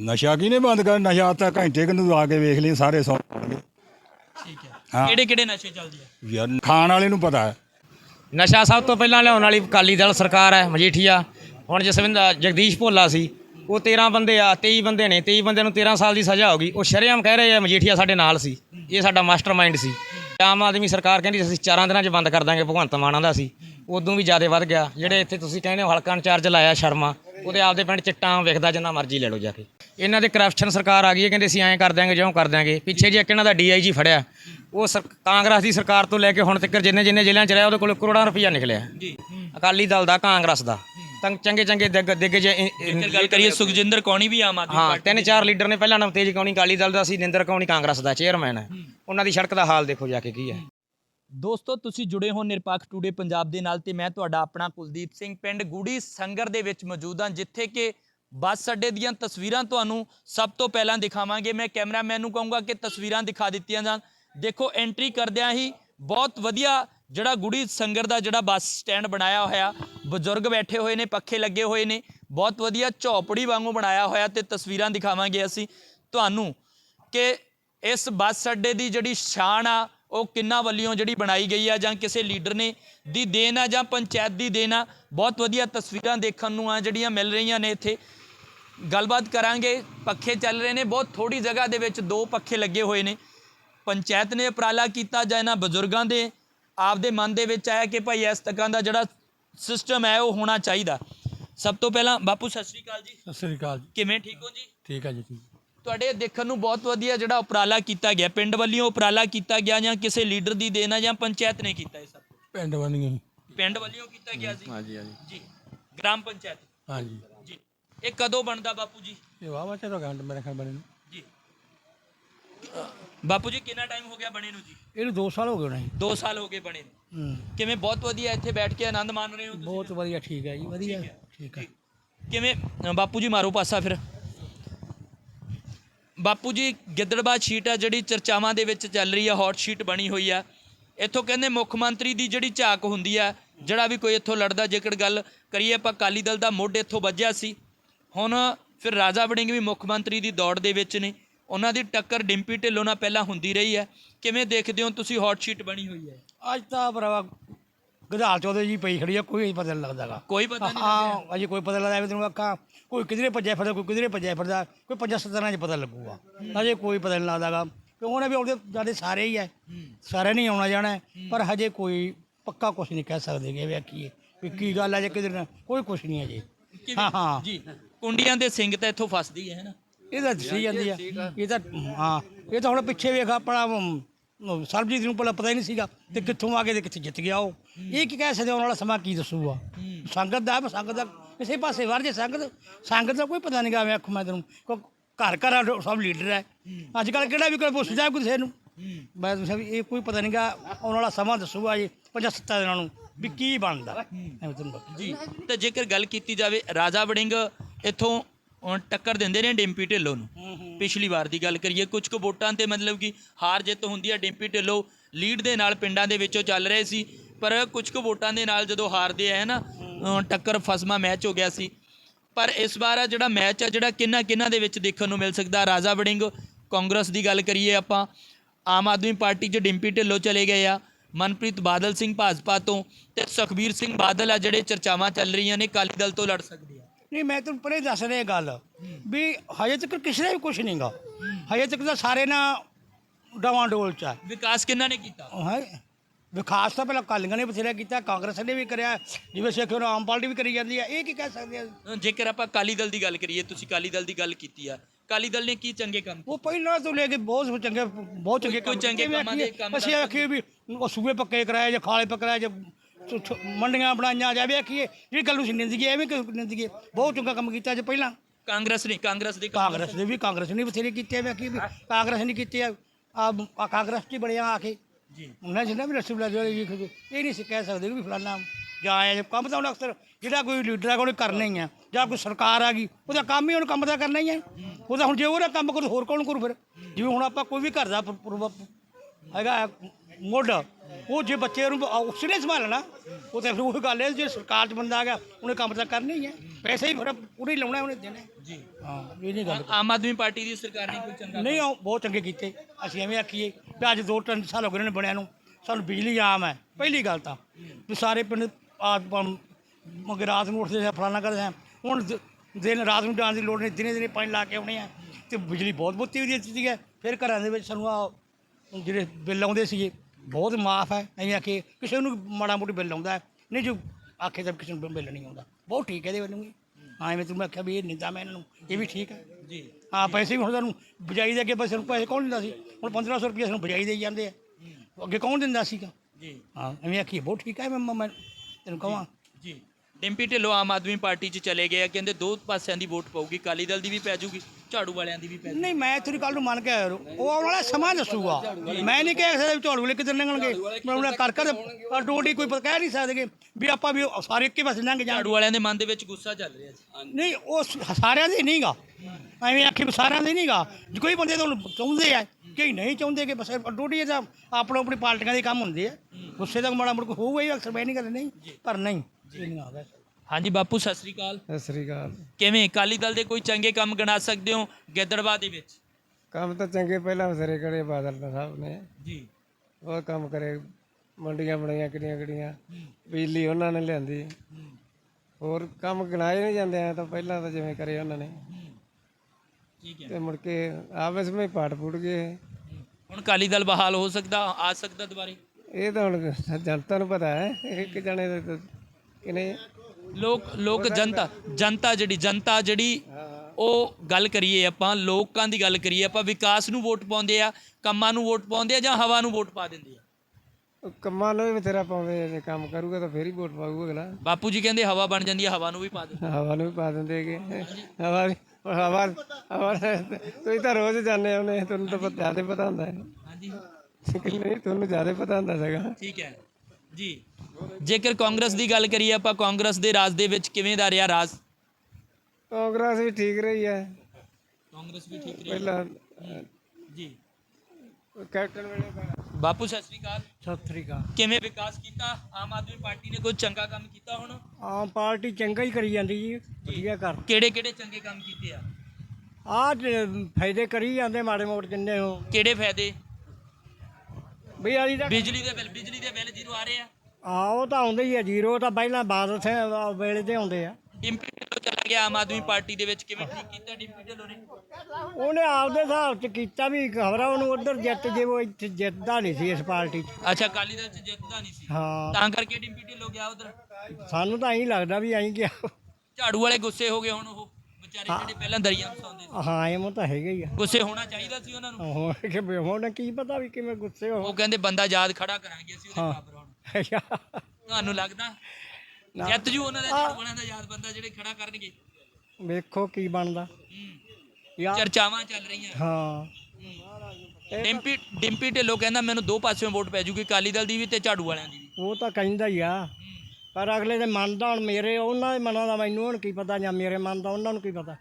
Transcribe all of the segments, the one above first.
ਨਸ਼ਾ ਕਿਹਨੇ ਬੰਦ ਕਰ ਨਸ਼ਾ ਤਾਂ ਘੰਟੇ ਕੁ ਨੂੰ ਆ ਕੇ ਵੇਖ ਲਈ ਸਾਰੇ ਸੌ ਠੀਕ ਹੈ। ਹਾਂ। ਕਿਹੜੇ ਕਿਹੜੇ ਨਸ਼ੇ ਚੱਲਦੇ ਆ? ਯਾਰ ਖਾਣ ਵਾਲੇ ਨੂੰ ਪਤਾ ਹੈ। ਨਸ਼ਾ ਸਭ ਤੋਂ ਪਹਿਲਾਂ ਲਿਆਉਣ ਵਾਲੀ ਅਕਾਲੀ ਦਲ ਸਰਕਾਰ ਹੈ ਮਜੀਠੀਆ। ਹੁਣ ਜਸਵਿੰਦਰ ਜਗਦੀਸ਼ ਭੋਲਾ ਸੀ ਉਹ 13 ਬੰਦੇ ਆ 23 ਬੰਦੇ ਨੇ 23 ਬੰਦੇ ਨੂੰ 13 ਸਾਲ ਦੀ ਸਜ਼ਾ ਹੋ ਗਈ। ਉਹ ਸ਼ਰੇਆਮ ਕਹਿ ਰਹੇ ਆ ਮਜੀਠੀਆ ਸਾਡੇ ਨਾਲ ਸੀ। ਇਹ ਸਾਡਾ ਮਾਸਟਰਮਾਈਂਡ ਸੀ। ਆਮ ਆਦਮੀ ਸਰਕਾਰ ਕਹਿੰਦੀ ਅਸੀਂ ਚਾਰਾਂ ਦਿਨਾਂ 'ਚ ਬੰਦ ਕਰ ਦਾਂਗੇ ਭਗਵੰਤ ਮਾਨ ਦਾ ਸੀ। ਉਦੋਂ ਵੀ ਜ਼ਿਆਦਾ ਵੱਧ ਗਿਆ। ਜਿਹੜੇ ਇੱਥੇ ਤੁਸੀਂ ਕਹਿੰਦੇ ਹੋ ਹਲਕਾ ਇੰਚਾਰਜ ਲਾਇਆ ਸ਼ਰਮਾ ਉਹਦੇ ਆਪਦੇ ਪਿੰਡ ਚਿੱਟਾਂ ਵਿਖਦਾ ਜਿੰਨਾ ਮਰਜ਼ੀ ਲੈ ਲਓ ਜਾ ਕੇ। ਇਹਨਾਂ ਦੇ ਕਰਪਸ਼ਨ ਸਰਕਾਰ ਆ ਗਈ ਹੈ ਕਹਿੰਦੇ ਅਸੀਂ ਐਂ ਕਰ ਦਿਆਂਗੇ ਜਿਉਂ ਕਰ ਦਿਆਂਗੇ। ਪਿੱਛੇ ਜੇ ਇੱਕ ਇਹਨਾਂ ਦਾ ਡੀਆਈਜੀ ਫੜਿਆ ਉਹ ਸਰ- ਕਾਂਗਰਸ ਦੀ ਸਰਕਾਰ ਤੋਂ ਲੈ ਕੇ ਹੁਣ ਤੱਕ ਜਿੰਨੇ ਜਿੰਨੇ ਜ਼ਿਲ੍ਹਿਆਂ 'ਚ ਰਿਹਾ ਉਹਦੇ ਕੋਲ ਕਰੋੜਾਂ ਰੁਪਈਆ ਨਿਕਲਿਆ। ਜੀ। ਅਕਾਲੀ ਦਲ ਦਾ ਕਾਂਗਰਸ ਦਾ। ਤਾਂ ਚੰਗੇ ਚੰਗੇ ਦਿੱਗ ਦਿੱਗਜ ਜੇਕਰ ਗੱਲ ਕਰੀਏ ਸੁਖਜਿੰਦਰ ਕੌਣੀ ਵੀ ਆਮ ਆਦਮੀ ਹਾਂ ਪਾਰਟੀ ਤਿੰਨ ਚਾਰ ਲੀਡਰ ਨੇ ਪਹਿਲਾਂ ਨਵਤੇਜ ਕੌਣੀ ਅਕਾਲੀ ਦਲ ਦਾ ਸੀ ਨਿੰਦਰ ਕੌਣੀ ਕਾਂਗਰਸ ਦਾ ਚੇਅਰਮੈਨ ਹੈ। ਉਹਨਾਂ ਦੀ ਸੜਕ ਦਾ ਹਾਲ ਦੇਖੋ ਜਾ ਕੇ ਕੀ ਹੈ। ਦੋਸਤੋ, ਤੁਸੀਂ ਜੁੜੇ ਹੋ ਨਿਰਪੱਖ ਟੂਡੇ ਪੰਜਾਬ ਦੇ ਨਾਲ ਤੇ ਮੈਂ ਤੁਹਾਡਾ ਆਪਣਾ ਕੁਲਦੀਪ ਸਿੰਘ ਪਿੰਡ ਗੂੜੀ ਸੰਗਰ ਦੇ ਵਿੱਚ ਮੌਜੂਦ ਹਾਂ, ਜਿੱਥੇ ਕਿ ਬੱਸ ਅੱਡੇ ਦੀਆਂ ਤਸਵੀਰਾਂ ਤੁਹਾਨੂੰ ਸਭ ਤੋਂ ਪਹਿਲਾਂ ਦਿਖਾਵਾਂਗੇ। ਮੈਂ ਕੈਮਰਾਮੈਨ ਨੂੰ ਕਹੂੰਗਾ ਕਿ ਤਸਵੀਰਾਂ ਦਿਖਾ ਦਿੱਤੀਆਂ ਜਾਣ। ਦੇਖੋ ਐਂਟਰੀ ਕਰਦਿਆਂ ਹੀ ਬਹੁਤ ਵਧੀਆ ਜਿਹੜਾ ਗੁੜੀ ਸੰਗਰ ਦਾ ਜਿਹੜਾ ਬੱਸ ਸਟੈਂਡ ਬਣਾਇਆ ਹੋਇਆ, ਬਜ਼ੁਰਗ ਬੈਠੇ ਹੋਏ ਨੇ, ਪੱਖੇ ਲੱਗੇ ਹੋਏ ਨੇ, ਬਹੁਤ ਵਧੀਆ ਝੌਪੜੀ ਵਾਂਗੂ ਬਣਾਇਆ ਹੋਇਆ ਤੇ ਤਸਵੀਰਾਂ ਦਿਖਾਵਾਂਗੇ ਅਸੀਂ। ਤੁਹਾਨੂੰ ਕਿ ਇਸ ਬੱਸ ਅੱਡੇ ਦੀ ਜਿਹੜੀ ਸ਼ਾਨ ਆ ਉਹ ਕਿੰਨਾ ਵੱਲੋਂ ਜਿਹੜੀ ਬਣਾਈ ਗਈ ਆ ਜਾਂ ਕਿਸੇ ਲੀਡਰ ਨੇ ਦੀ ਦੇਣ ਆ ਜਾਂ ਪੰਚਾਇਤ ਦੀ ਦੇਣ ਆ ਬਹੁਤ ਵਧੀਆ ਤਸਵੀਰਾਂ ਦੇਖਣ ਨੂੰ ਆ ਜਿਹੜੀਆਂ ਮਿਲ ਰਹੀਆਂ ਨੇ ਇੱਥੇ। ਗੱਲਬਾਤ ਕਰਾਂਗੇ ਪੱਖੇ ਚੱਲ ਰਹੇ ਨੇ ਬਹੁਤ ਥੋੜੀ ਜਗ੍ਹਾ ਦੇ ਵਿੱਚ ਦੋ ਪੱਖੇ ਲੱਗੇ ਹੋਏ ਨੇ। ਪੰਚਾਇਤ ਨੇ ਉਪਰਾਲਾ ਕੀਤਾ ਜਾਂ ਇਹਨਾਂ ਬਜ਼ੁਰਗਾਂ ਦੇ ਆਪਦੇ ਮਨ ਦੇ ਵਿੱਚ ਆਇਆ ਕਿ ਭਾਈ ਇਸ ਤਰ੍ਹਾਂ ਦਾ ਜਿਹੜਾ ਸਿਸਟਮ ਹੈ ਉਹ ਹੋਣਾ ਚਾਹੀਦਾ। ਸਭ ਤੋਂ ਪਹਿਲਾਂ ਬਾਪੂ ਸਤਿ ਸ੍ਰੀ ਅਕਾਲ ਜੀ। ਸਤਿ ਸ੍ਰੀ ਅਕਾਲ ਜੀ। ਕਿਵੇਂ ਠੀਕ ਹੋ ਜੀ? ਠੀਕ ਹੈ ਜੀ ਠੀਕ। ਤੁਹਾਡੇ ਦੇਖਣ ਨੂੰ ਬਹੁਤ ਵਧੀਆ ਜਿਹੜਾ ਉਪਰਾਲਾ ਕੀਤਾ ਗਿਆ। ਪਿੰਡ ਵੱਲੋਂ ਉਪਰਾਲਾ ਕੀਤਾ ਗਿਆ ਜਾਂ ਕਿਸੇ ਲੀਡਰ ਦੀ ਦੇਣਾ ਜਾਂ ਪੰਚਾਇਤ ਨੇ ਕੀਤਾ ਇਹ ਸਭ ਪਿੰਡ ਬਣੀ ਪਿੰਡ ਵੱਲੋਂ ਕੀਤਾ ਗਿਆ ਸੀ? ਹਾਂਜੀ ਹਾਂਜੀ। ਜੀ। ਗ੍ਰਾਮ ਪੰਚਾਇਤ? ਹਾਂਜੀ। ਜੀ। ਇਹ ਕਦੋਂ ਬਣਦਾ ਬਾਪੂ ਜੀ? ਇਹ ਵਾਵਾ ਚਿਰ ਹੋ ਗਿਆ ਮੇਰੇ ਖਿਆਲ ਬਣੇ ਨੂੰ। ਜੀ। ਬਾਪੂ ਜੀ ਕਿੰਨਾ ਟਾਈਮ ਹੋ ਗਿਆ ਬਣੇ ਨੂੰ ਜੀ? ਇਹਨੂੰ 2 ਸਾਲ ਹੋ ਗਏ ਹੋਣੇ। 2 ਸਾਲ ਹੋ ਗਏ ਬਣੇ ਨੂੰ। ਹੂੰ। ਕਿਵੇਂ ਬਹੁਤ ਵਧੀਆ ਇੱਥੇ ਬੈਠ ਕੇ ਆਨੰਦ ਮਾਣ ਰਹੇ ਹੋ ਤੁਸੀਂ ਬਹੁਤ ਵਧੀਆ ਠੀਕ ਹੈ ਜੀ ਵਧੀਆ ਠੀਕ ਹੈ। ਕਿਵੇਂ ਬਾਪੂ ਜੀ ਮਾਰੋ ਪਾਸਾ ਫਿਰ। ਬਾਪੂ ਜੀ ਗਿੱਦੜਬਾਦ ਸ਼ੀਟ ਆ ਜਿਹੜੀ ਚਰਚਾਵਾਂ ਦੇ ਵਿੱਚ ਚੱਲ ਰਹੀ ਆ ਹੌਟ ਸ਼ੀਟ ਬਣੀ ਹੋਈ ਆ। ਇੱਥੋਂ ਕਹਿੰਦੇ ਮੁੱਖ ਮੰਤਰੀ ਦੀ ਜਿਹੜੀ ਝਾਕ ਹੁੰਦੀ ਆ, ਜਿਹੜਾ ਵੀ ਕੋਈ ਇੱਥੋਂ ਲੜਦਾ, ਜੇਕਰ ਗੱਲ ਕਰੀਏ ਆਪਾਂ ਅਕਾਲੀ ਦਲ ਦਾ ਮੁੱਢ ਇੱਥੋਂ ਵੱਜਿਆ ਸੀ। ਹੁਣ ਫਿਰ ਰਾਜਾ ਵੜਿੰਗ ਵੀ ਮੁੱਖ ਮੰਤਰੀ ਦੀ ਦੌੜ ਦੇ ਵਿੱਚ ਨੇ। ਉਹਨਾਂ ਦੀ ਟੱਕਰ ਡਿੰਪੀ ਢਿੱਲੋਂ ਨਾਲ ਪਹਿਲਾਂ ਹੁੰਦੀ ਰਹੀ ਹੈ ਕਿਵੇਂ ਦੇਖਦੇ ਹੋ ਤੁਸੀਂ ਹੌਟ ਸ਼ੀਟ ਬਣੀ ਹੋਈ ਹੈ ਅੱਜ ਤਾਂ ਭਰਾਵਾ ਗਧਾਲ ਚੌਦੇ ਜੀ ਪਈ ਖੜੀ ਆ ਕੋਈ ਪਤਾ ਨਹੀਂ ਲੱਗਦਾਗਾ ਕੋਈ ਪਤਾ ਨਹੀਂ ਹਾਂ ਅਜੇ ਕੋਈ ਪਤਾ ਲੱਗਦਾ ਐਵੇਂ ਤੈਨੂੰ ਆਖਾਂ ਕੋਈ ਕਿਧਰੇ ਭੱਜਿਆ ਫਿਰਦਾ ਕੋਈ ਕਿਧਰੇ ਭੱਜਿਆ ਫਿਰਦਾ ਕੋਈ ਪੰਜਾਂ ਸੱਤਾਂ ਚ ਪਤਾ ਲੱਗੂਗਾ। ਅਜੇ ਕੋਈ ਪਤਾ ਨਹੀਂ ਲੱਗਦਾਗਾ ਕਿਉਂ ਉਹਨੇ ਵੀ ਆਉਂਦੇ ਜਾਂਦੇ ਸਾਰੇ ਹੀ ਐ ਸਾਰੇ ਨਹੀਂ ਆਉਣਾ ਜਾਣਾ। ਹੈ, ਪਰ ਹਜੇ ਕੋਈ ਪੱਕਾ ਕੁਝ ਨਹੀਂ ਕਹਿ ਸਕਦੇ ਕਿ ਵੇਖੀਏ ਵੀ ਕੀ ਗੱਲ ਹੈ ਜੇ ਕਿਧਰ ਨਾ ਕੋਈ ਕੁਝ ਨਹੀਂ ਅਜੇ ਹਾਂ ਹਾਂ। ਜੀ ਕੁੰਡੀਆਂ ਦੇ ਸਿੰਘ ਤਾਂ ਇੱਥੋਂ ਫਸਦੀ ਹੈ ਨਾ? ਇਹ ਤਾਂ ਦੱਸੀ ਜਾਂਦੀ ਆ। ਇਹ ਤਾਂ ਹਾਂ। ਇਹ ਤਾਂ ਹੁਣ ਪਿੱਛੇ ਵੇਖ ਆਪਣਾ ਸਰਬਜੀਤ ਨੂੰ ਪਹਿਲਾਂ ਪਤਾ ਹੀ ਨਹੀਂ ਸੀਗਾ ਤੇ ਕਿੱਥੋਂ ਆ ਕੇ ਤੇ ਕਿੱਥੇ ਜਿੱਤ ਗਿਆ ਉਹ। ਇਹ ਕੀ ਕਹਿ ਸਕਦੇ ਆਉਣ ਵਾਲਾ ਸਮਾਂ ਕੀ ਦੱਸੂਗਾ? ਸੰਗਤ ਦਾ ਸੰਗਤ ਦਾ ਕਿਸੇ ਪਾਸੇ ਵਰ ਜੇ ਸੰਗਤ ਸੰਗਤ ਦਾ ਕੋਈ ਪਤਾ ਨਹੀਂ ਗਾ ਵੇਖ ਮੈਂ ਤੈਨੂੰ ਕੋ- ਘਰ ਘਰ ਸਭ ਲੀਡਰ ਹੈ। ਅੱਜ ਕੱਲ ਕਿਹੜਾ ਵੀ ਕੋਈ ਪੁੱਛਦਾ ਕਿਸੇ ਨੂੰ। ਮੈਂ ਤੁਸੀਂ ਵੀ ਇਹ ਕੋਈ ਪਤਾ ਨਹੀਂ ਗਾ ਆਉਣ ਵਾਲਾ ਸਮਾਂ ਦੱਸੂਗਾ ਜੀ ਪੰਜਾਂ ਸੱਤਾਂ ਦਿਨਾਂ ਨੂੰ ਵੀ ਕੀ ਬਣਦਾ। ਜੀ। ਤੇ ਜੇਕਰ ਗੱਲ ਕੀਤੀ ਜਾਵੇ ਰਾਜਾ ਵੜਿੰਗ ਇੱਥੋਂ ਅਹ, ਟੱਕਰ ਦਿੰਦੇ ਨੇ ਡਿੰਪੀ ਢਿੱਲੋਂ ਨੂੰ। ਪਿਛਲੀ ਵਾਰ ਦੀ ਗੱਲ ਕਰੀਏ ਕੁਝ ਕੁ ਵੋਟਾਂ ਤੇ ਮਤਲਬ ਕਿ ਹਾਰ ਜਿੱਤ ਹੁੰਦੀ ਹੈ ਡਿੰਪੀ ਢਿੱਲੋਂ ਲੀਡ ਦੇ ਨਾਲ ਪਿੰਡਾਂ ਦੇ ਵਿੱਚੋਂ ਚੱਲ ਰਹੇ ਸੀ ਪਰ ਕੁਝ ਕੁ ਵੋਟਾਂ ਦੇ ਨਾਲ ਜਦੋਂ ਹਾਰਦੇ ਆ ਨਾ ਅਹ, ਟੱਕਰ ਫਸਮਾ ਮੈਚ ਹੋ ਗਿਆ ਸੀ। ਪਰ ਇਸ ਵਾਰ ਆ ਜਿਹੜਾ ਮੈਚ ਆ ਜਿਹੜਾ ਕਿੰਨਾ ਕਿੰਨਾ ਦੇ ਵਿੱਚ ਦੇਖਣ ਨੂੰ ਮਿਲ ਸਕਦਾ ਰਾਜਾ ਵੜਿੰਗ ਕਾਂਗਰਸ ਦੀ ਗੱਲ ਕਰੀਏ ਆਪਾਂ ਆਮ ਆਦਮੀ ਪਾਰਟੀ 'ਚ ਡਿੰਪੀ ਢਿੱਲੋਂ ਚਲੇ ਗਏ ਆ। ਮਨਪ੍ਰੀਤ ਬਾਦਲ ਸਿੰਘ ਭਾਜਪਾ ਤੋਂ ਤੇ ਸੁਖਬੀਰ ਸਿੰਘ ਬਾਦਲ ਆ ਜਿਹੜੇ ਚਰਚਾਵਾਂ ਚੱਲ ਰਹੀਆਂ ਨੇ ਅਕਾਲੀ ਦਲ ਤੋਂ ਲੜ ਸਕਦੇ ਆ। ਨਹੀਂ ਮੈਂ ਤੈਨੂੰ ਪਰੇ ਦੱਸ ਰਿਹਾ ਗੱਲ ਵੀ ਹਜੇ ਤੱਕ ਕਿਸੇ ਦਾ ਵੀ ਕੁਝ ਨਹੀਂਗਾ ਹਜੇ ਤੱਕ ਤਾਂ ਸਾਰੇ ਨਾ ਡਵਾਂ ਡੋਲ ਚ ਆ। ਵਿਕਾਸ ਕਿੰਨਾ ਨੇ ਕੀਤਾ? ਹੈ ਵਿਕਾਸ ਤਾਂ ਪਹਿਲਾਂ ਕਾਲੀਆਂ ਨੇ ਬਥੇਰਾ ਕੀਤਾ ਕਾਂਗਰਸ ਨੇ ਵੀ ਕਰਿਆ ਜਿਵੇਂ ਸਿੱਖ ਨੂੰ ਆਮ ਪਾਰਟੀ ਵੀ ਕਰੀ ਜਾਂਦੀ ਆ ਇਹ ਕੀ ਕਹਿ ਸਕਦੇ ਆ? ਜੇਕਰ ਆਪਾਂ ਅਕਾਲੀ ਦਲ ਦੀ ਗੱਲ ਕਰੀਏ ਤੁਸੀਂ ਅਕਾਲੀ ਦਲ ਦੀ ਗੱਲ ਕੀਤੀ ਆ। ਅਕਾਲੀ ਦਲ ਨੇ ਕੀ ਚੰਗੇ ਕੰਮ ਉਹ ਪਹਿਲਾਂ ਤੋਂ ਲੈ ਕੇ ਬਹੁਤ ਚੰਗੇ ਬਹੁਤ ਚੰਗੇ ਕੋਈ ਕੰਮ ਚੰਗੇ ਕੰਮਾਂ ਦੇ? ਕੰਮ ਅਸੀਂ ਆਖੀਏ ਵੀ ਉਹ ਸੂਏ ਪੱਕੇ ਕਰਾਏ ਜਾਂ ਖਾਲੇ ਪਕੜਾਏ ਜਾਂ ਛੋ- ਛੋ- ਮੰਡੀਆਂ ਬਣਾਈਆਂ ਜਾਵੇ ਆਖੀਏ ਜਿਹੜੀ ਗੱਲ ਨੂੰ ਅਸੀਂ ਨਿੰਦਗੀ ਐਵੇਂ ਕਿ ਨਿੰਦਗੀ ਬਹੁਤ ਚੰਗਾ ਕੰਮ ਕੀਤਾ ਜੇ ਪਹਿਲਾਂ। ਕਾਂਗਰਸ ਨੇ ਕਾਂਗਰਸ ਦੇ ਕਾਂਗਰਸ ਨੇ ਵੀ ਕਾਂਗਰਸ ਨੇ ਬਥੇਰੇ ਕੀਤੇ ਆ ਵੇਖੀ ਵੀ ਕਾਂਗਰਸ ਨੇ ਕੀਤੇ ਆ। ਆ ਕਾਂਗਰਸ ਹੀ ਬਣਿਆ ਆ ਕੇ। ਜੀ। ਉਹਨਾਂ ਜਿਹਨਾਂ ਵੀ ਰਸੂਲਾ ਜੋ ਇਹ ਨਹੀਂ ਸੀ ਕਹਿ ਸਕਦੇ ਵੀ ਫਲਾਨਾ ਜਾਂ ਆਇਆ ਕੰਮ ਤਾਂ ਹੁਣ ਅਕਸਰ ਜਿਹੜਾ ਕੋਈ ਲੀਡਰ ਆ ਉਹਨੇ ਕਰਨਾ ਹੀ ਆ। ਜਾਂ ਕੋਈ ਸਰਕਾਰ ਆ ਗਈ ਉਹਦਾ ਕੰਮ ਹੀ ਉਹਨੂੰ ਕੰਮ ਤਾਂ ਕਰਨਾ ਹੀ ਆ। ਉਹਦਾ ਹੁਣ ਜੇ ਉਹਦਾ ਕੰਮ ਕਰੂ ਹੋਰ ਕੌਣ ਕਰੂ ਫਿਰ? ਜਿਵੇਂ ਹੁਣ ਆਪਾਂ ਕੋਈ ਵੀ ਘਰ ਦਾ ਹੈਗਾ ਮੁੱਢ ਉਹ ਜੇ ਬੱਚੇ ਨੂੰ ਉਸੇ ਨੇ ਸੰਭਾਲਣਾ ਉਹ ਤਾਂ ਫਿਰ ਉਹ ਗੱਲ ਹੈ ਜੇ ਸਰਕਾਰ 'ਚ ਬੰਦਾ ਆ ਗਿਆ ਉਹਨੇ ਕੰਮ ਤਾਂ ਕਰਨਾ ਹੀ ਹੈ ਪੈਸੇ ਹੀ ਫਿਰ ਪੂਰੇ ਹੀ ਲਾਉਣਾ ਉਹਨੇ ਦੇਣੇ। ਜੀ। ਹਾਂ ਇਹ ਨਹੀਂ ਗੱਲ ਆਮ ਆਦਮੀ ਪਾਰਟੀ ਦੀ ਸਰਕਾਰ ਨੇ ਕੋਈ ਚੰਗਾ ਨਹੀਂ ਉਹ ਬਹੁਤ ਚੰਗੇ ਕੀਤੇ। ਅਸੀਂ ਐਵੇਂ ਆਖੀਏ ਵੀ ਅੱਜ ਦੋ ਤਿੰਨ ਸਾਲ ਹੋ ਗਏ ਨੇ ਬਣਿਆ ਨੂੰ। ਸਾਨੂੰ ਬਿਜਲੀ ਆਮ ਹੈ। ਪਹਿਲੀ ਗੱਲ ਤਾਂ ਵੀ ਸਾਰੇ ਪਿੰਡ ਆ ਮਗਰ ਰਾਤ ਨੂੰ ਉੱਠਦੇ ਆ ਫਲਾਣਾ ਕਰਦੇ ਆ। ਹੁਣ ਦਿਨ ਰਾਤ ਨੂੰ ਜਾਣ ਦੀ ਲੋੜ ਨਹੀਂ ਦਿਨੇ ਦਿਨੇ ਪਾਣੀ ਲਾ ਕੇ ਆਉਣੇ ਆ। ਤੇ ਬਿਜਲੀ ਬਹੁਤ ਬਹੁਤੀ ਵਧੀਆ ਦਿੱਤੀ ਹੈ। ਫਿਰ ਘਰਾਂ ਦੇ ਵਿੱਚ ਸਾਨੂੰ ਆ ਜਿਹੜੇ ਬਿੱਲ ਆਉਂਦੇ ਸੀਗੇ ਬਹੁਤ ਮਾਫ ਹੈ। ਐਵੇਂ ਆਖੇ ਕਿਸੇ ਨੂੰ ਮਾੜਾ ਮੋਟੀ ਬਿੱਲ ਆਉਂਦਾ ਹੈ। ਨਹੀਂ ਜੋ ਆਖੇ ਤਾਂ ਕਿਸੇ ਨੂੰ ਬਿੱਲ ਨਹੀਂ ਆਉਂਦਾ। ਬਹੁਤ ਠੀਕ ਹੈ ਇਹਦੇ ਵੱਲੋਂ ਵੀ। ਹਾਂ ਐਵੇਂ ਤੂੰ ਮੈਂ ਆਖਿਆ ਵੀ ਇਹ ਨਿੰਦਾ ਮੈਂ ਇਹਨਾਂ ਨੂੰ। ਇਹ ਵੀ ਠੀਕ ਹੈ। ਜੀ। ਹਾਂ ਪੈਸੇ ਵੀ ਹੁਣ ਸਾਨੂੰ ਬਜਾਈ ਦੇ ਅੱਗੇ ਪੈਸੇ ਨੂੰ ਪੈਸੇ ਕੌਣ ਦਿੰਦਾ ਸੀ? ਹੁਣ 1500 ਰੁਪਏ ਸਾਨੂੰ ਬਜਾਈ ਦੇਈ ਜਾਂਦੇ ਆ। ਅੱਗੇ ਕੌਣ ਦਿੰਦਾ ਸੀਗਾ? ਜੀ। ਹਾਂ ਐਵੇਂ ਆਖੀਏ ਬਹੁਤ ਠੀਕ ਹੈ। ਮੈਂ ਮੈਂ ਤੈਨੂੰ ਕਹਾਂ ਡਿੰਪੀ ਢਿੱਲੋਂ ਆਮ ਆਦਮੀ ਪਾਰਟੀ 'ਚ ਚਲੇ ਗਏ ਆ ਕਹਿੰਦੇ ਦੋ ਪਾਸਿਆਂ ਦੀ ਵੋਟ ਪਾਊਗੀ ਅਕਾਲੀ ਦਲ ਦੀ ਵੀ ਪੈ ਜਾਊਗੀ ਝਾੜੂ ਵਾਲਿਆਂ ਦੀ ਵੀ ਪੈ ਨਹੀਂ ਮੈਂ ਤੇਰੀ ਗੱਲ ਨੂੰ ਮੰਨ ਕੇ ਆਇਆ ਉਹ ਆਉਣ ਵਾਲਾ ਸਮਾਂ ਦੱਸੂਗਾ। ਮੈਂ ਨਹੀਂ ਕਹਿ ਸਕਦਾ ਵੀ ਝੋਲੂ ਵਾਲੇ ਕਿੱਧਰ ਲੰਘਣਗੇ। ਮੈਂ ਉਹਨਾਂ ਕਰ ਕਰ ਡੋਡੀ ਕੋਈ ਕਹਿ ਨਹੀਂ ਸਕਦੇ ਵੀ ਆਪਾਂ ਵੀ ਸਾਰੇ ਇੱਕੇ ਪਾਸੇ ਲੰਘ ਜਾਣ। ਝਾੜੂ ਵਾਲਿਆਂ ਦੇ ਮਨ ਦੇ ਵਿੱਚ ਗੁੱਸਾ ਚੱਲ ਰਿਹਾ ਜੀ। ਨਹੀਂ ਉਹ ਸਾਰਿਆਂ ਦੇ ਨਹੀਂਗਾ। ਐਵੇਂ ਆਖੀ ਸਾਰਿਆਂ ਦੇ ਨਹੀਂਗਾ। ਜੇ ਕੋਈ ਬੰਦੇ ਤਾਂ ਚਾਹੁੰਦੇ ਆ ਕਈ ਨਹੀਂ ਚਾਹੁੰਦੇ ਕਿ ਬਸ ਡੋਡੀ ਤਾਂ ਆਪਣੋ ਆਪਣੀ ਪਾਰਟੀਆਂ ਦੇ ਕੰਮ ਹੁੰਦੇ ਆ। ਗੁੱਸੇ ਦਾ ਮਾੜਾ ਮੁੜ ਹੋਊਗਾ ਹੀ ਅਕਸਰ ਮੈਂ ਨਹੀਂ ਕਰਦੇ ਨਹੀਂ ਪਰ ਨਹੀਂ। ਇਹ ਨਹੀਂ ਆਦਾ ਹਾਂਜੀ ਬਾਪੂ ਸਤਿ ਸ੍ਰੀ ਅਕਾਲ। ਸਤਿ ਸ੍ਰੀ ਅਕਾਲ। ਕਿਵੇਂ? ਅਕਾਲੀ ਦਲ ਦੇ ਕੋਈ ਚੰਗੇ ਕੰਮ ਗਿਣਾ ਸਕਦੇ ਹੋ ਗਿੱਦੜਵਾ ਦੇ ਵਿੱਚ? ਕੰਮ ਤਾਂ ਚੰਗੇ ਪਹਿਲਾਂ ਬਸਰੇ ਕਰੇ ਬਾਦਲ ਸਾਹਿਬ ਨੇ। ਜੀ। ਬਹੁਤ ਕੰਮ ਕਰੇ। ਮੰਡੀਆਂ ਬਣਾਈਆਂ ਕਿਹੜੀਆਂ ਕਿਹੜੀਆਂ। ਬਿਜਲੀ ਉਹਨਾਂ ਨੇ ਲਿਆਂਦੀ। ਹੋਰ ਕੰਮ ਗਿਣਾਏ ਨਹੀਂ ਜਾਂਦੇ ਆ ਤਾਂ ਪਹਿਲਾਂ ਤਾਂ ਜਿਵੇਂ ਕਰੇ ਉਹਨਾਂ ਨੇ। ਠੀਕ ਹੈ। ਤੇ ਮੁੜ ਕੇ ਆਪਸ ਵਿੱਚ ਪਾਟ ਫੁੱਟ ਗਏ। ਹੁਣ ਅਕਾਲੀ ਦਲ ਬਹਾਲ ਹੋ ਸਕਦਾ ਆ ਸਕਦਾ ਦੁਬਾਰੇ? ਇਹ ਤਾਂ ਹੁਣ ਜਨਤਾ ਨੂੰ ਪਤਾ ਹੈ। ਇੱਕ ਜਣੇ ਦਾ ਤਾਂ ਕਿਨੇ ਲੋਕ ਲੋਕ ਜਨਤਾ ਜਨਤਾ ਜਿਹੜੀ ਜਨਤਾ ਜਿਹੜੀ ਉਹ ਗੱਲ ਕਰੀਏ ਆਪਾਂ ਲੋਕਾਂ ਦੀ ਗੱਲ ਕਰੀਏ ਆਪਾਂ ਵਿਕਾਸ ਨੂੰ ਵੋਟ ਪਾਉਂਦੇ ਆ ਕੰਮਾਂ ਨੂੰ ਵੋਟ ਪਾਉਂਦੇ ਆ ਜਾਂ ਹਵਾ ਨੂੰ ਵੋਟ ਪਾ ਦਿੰਦੇ ਆ? ਕੰਮਾਂ ਨੂੰ ਵੀ ਬਥੇਰਾ ਪਾਉਂਦੇ ਜੇ ਕੰਮ ਕਰੂਗਾ ਤਾਂ ਫੇਰ ਹੀ ਵੋਟ ਪਾਊਗਾ ਅਗਲਾ। ਬਾਪੂ ਜੀ ਕਹਿੰਦੇ ਹਵਾ ਬਣ ਜਾਂਦੀ ਹੈ ਹਵਾ ਨੂੰ ਵੀ ਪਾ ਦਿੰਦੇ ਹਵਾ ਨੂੰ ਵੀ ਪਾ ਦਿੰਦੇ ਹੈਗੇ। ਹਵਾ ਵੀ- ਹਵਾ ਹਵਾ ਤੁਸੀਂ ਤਾਂ ਰੋਜ਼ ਜਾਂਦੇ ਆਉਨੇ ਤੁਹਾਨੂੰ ਤਾਂ ਪਤਾ ਜ਼ਿਆਦਾ ਪਤਾ ਹੁੰਦਾ ਹੈ। ਹਾਂਜੀ। ਨਹੀਂ ਤੁਹਾਨੂੰ ਜ਼ਿਆਦਾ ਪਤਾ ਹੁੰਦਾ ਸੀਗਾ ਠੀਕ ਹੈ। ਜੀ। ਜੇਕਰ ਕਾਂਗਰਸ ਦੀ ਗੱਲ ਕਰੀਏ ਆਪਾਂ ਕਾਂਗਰਸ ਦੇ ਰਾਜ ਦੇ ਵਿੱਚ ਕਿਵੇਂ ਦਾ ਰਿਹਾ ਰਾਜ? ਕਾਂਗਰਸ ਵੀ ਠੀਕ ਰਹੀ ਹੈ। ਕਾਂਗਰਸ ਵੀ ਠੀਕ ਰਹੀ ਪਹਿਲਾਂ ਜੀ। ਕੈਪਟਨ ਵੇਲੇ ਬਾਪੂ ਸਤਿ ਸ੍ਰੀ ਅਕਾਲ। ਸਤਿ ਸ੍ਰੀ ਅਕਾਲ। ਕਿਵੇਂ ਵਿਕਾਸ ਕੀਤਾ? ਆਮ ਆਦਮੀ ਪਾਰਟੀ ਨੇ ਕੋਈ ਚੰਗਾ ਕੰਮ ਕੀਤਾ ਹੁਣ? ਆਮ ਪਾਰਟੀ ਚੰਗਾ ਹੀ ਕਰੀ ਜਾਂਦੀ ਜੀ ਵਧੀਆ ਕਰ ਕਿਹੜੇ ਕਿਹੜੇ ਚੰਗੇ ਕੰਮ ਕੀਤੇ ਆ? ਆਹ ਫਾਇਦੇ ਕਰੀ ਜਾਂਦੇ ਮਾੜੇ ਮੋੜ ਜਿੰਨੇ ਹੋ ਕਿਹੜੇ ਫਾਇਦੇ? ਵੀ ਦਾ ਬਿਜਲੀ ਦੇ ਬਿੱਲ ਬਿਜਲੀ ਦੇ ਬਿੱਲ ਜ਼ੀਰੋ ਆ ਰਹੇ ਆ। ਆ ਉਹ ਤਾਂ ਆਉਂਦੇ ਹੀ ਆ ਜ਼ੀਰੋ ਤਾਂ ਪਹਿਲਾਂ ਬਾਦਲ ਸੇ ਵੇਲੇ ਤੇ ਆਉਂਦੇ ਆ। ਡਿੰਪੀ ਢਿੱਲੋਂ ਚਲਾ ਗਿਆ ਆਮ ਆਦਮੀ ਪਾਰਟੀ ਦੇ ਵਿੱਚ ਕਿਵੇਂ ਠੀਕ ਕੀਤਾ ਡਿੰਪੀ ਢਿੱਲੋਂ ਨੇ ਉਹਨੇ ਆਪਦੇ ਹਿਸਾਬ ਚ ਕੀਤਾ ਵੀ ਖਬਰਾਂ ਉਹਨੂੰ ਉਧਰ ਜਿੱਤ ਜੇ ਉਹ ਇੱਥੇ ਜਿੱਤਦਾ ਨਹੀਂ ਸੀ ਇਸ ਪਾਰਟੀ 'ਚ। ਅੱਛਾ ਅਕਾਲੀ ਦਲ ਚ ਜਿੱਤਦਾ ਨਹੀਂ ਸੀ। ਹਾਂ। ਤਾਂ ਕਰਕੇ ਡਿੰਪੀ ਢਿੱਲੋਂ ਗਿਆ ਉਧਰ। ਸਾਨੂੰ ਤਾਂ ਐਂ ਲੱਗਦਾ ਵੀ ਐਂ ਗਿਆ। ਝਾੜੂ ਵਾਲੇ ਗੁੱਸੇ ਹੋ ਗਏ ਹੁਣ ਉਹ। ਵਿਚਾਰੇ ਜਿਹੜੇ ਪਹਿਲਾਂ ਦਰੀਆਂ ਫਸਾਉਂਦੇ ਸੀ। ਹਾਂ ਐਵੇਂ ਤਾਂ ਹੈਗਾ ਹੀ ਆ। ਗੁੱਸੇ ਹੋਣਾ ਚਾਹੀਦਾ ਸੀ ਉਹਨਾਂ ਨੂੰ। ਹੁਣ ਕਿ ਵੀ ਹੁਣ ਕੀ ਪਤਾ ਵੀ ਕਿਵੇਂ ਗੁੱਸੇ ਹੋ ਉਹ ਕਹਿੰਦੇ ਬੰਦਾ ਯਾਦ ਖੜਾ ਕਰਾਂਗੇ ਅਸੀਂ ਉਹਦੇ ਬਰਾਬਰ ਹੁਣ। ਤੁਹਾਨੂੰ ਲੱਗਦਾ? ਜਿੱਤ ਜੂ ਉਹਨਾਂ ਦਾ ਝਾੜੂ ਵਾਲਿਆਂ ਦਾ ਯਾਦ ਬੰਦਾ ਜਿਹੜੇ ਖੜਾ ਕਰਨਗੇ। ਵੇਖੋ ਕੀ ਬਣਦਾ। ਹੂੰ। ਯਾਰ ਚਰਚਾਵਾਂ ਚੱਲ ਰਹੀਆਂ। ਹਾਂ। ਡਿੰਪੀ ਡਿੰਪੀ ਢਿੱਲੋਂ ਕਹਿੰਦਾ ਮੈਨੂੰ ਦੋ ਪਾਸਿਓਂ ਵੋਟ ਪੈ ਜੂਗੀ ਅਕਾਲੀ ਦਲ ਦੀ ਵੀ ਤੇ ਝਾੜੂ ਵਾਲਿਆਂ ਦੀ ਵੀ। ਉਹ ਤਾਂ ਕਹਿੰਦਾ ਹੀ ਆ। ਪਰ ਅਗਲੇ ਦੇ ਮਨ ਦਾ ਹੁਣ ਮੇਰੇ ਉਹਨਾਂ ਦੇ ਮਨਾਂ ਦਾ ਮੈਨੂੰ ਹੁਣ ਕੀ ਪਤਾ ਜਾਂ ਮੇਰੇ ਮਨ ਦਾ ਉਹਨਾਂ ਨੂੰ ਕੀ ਪਤਾ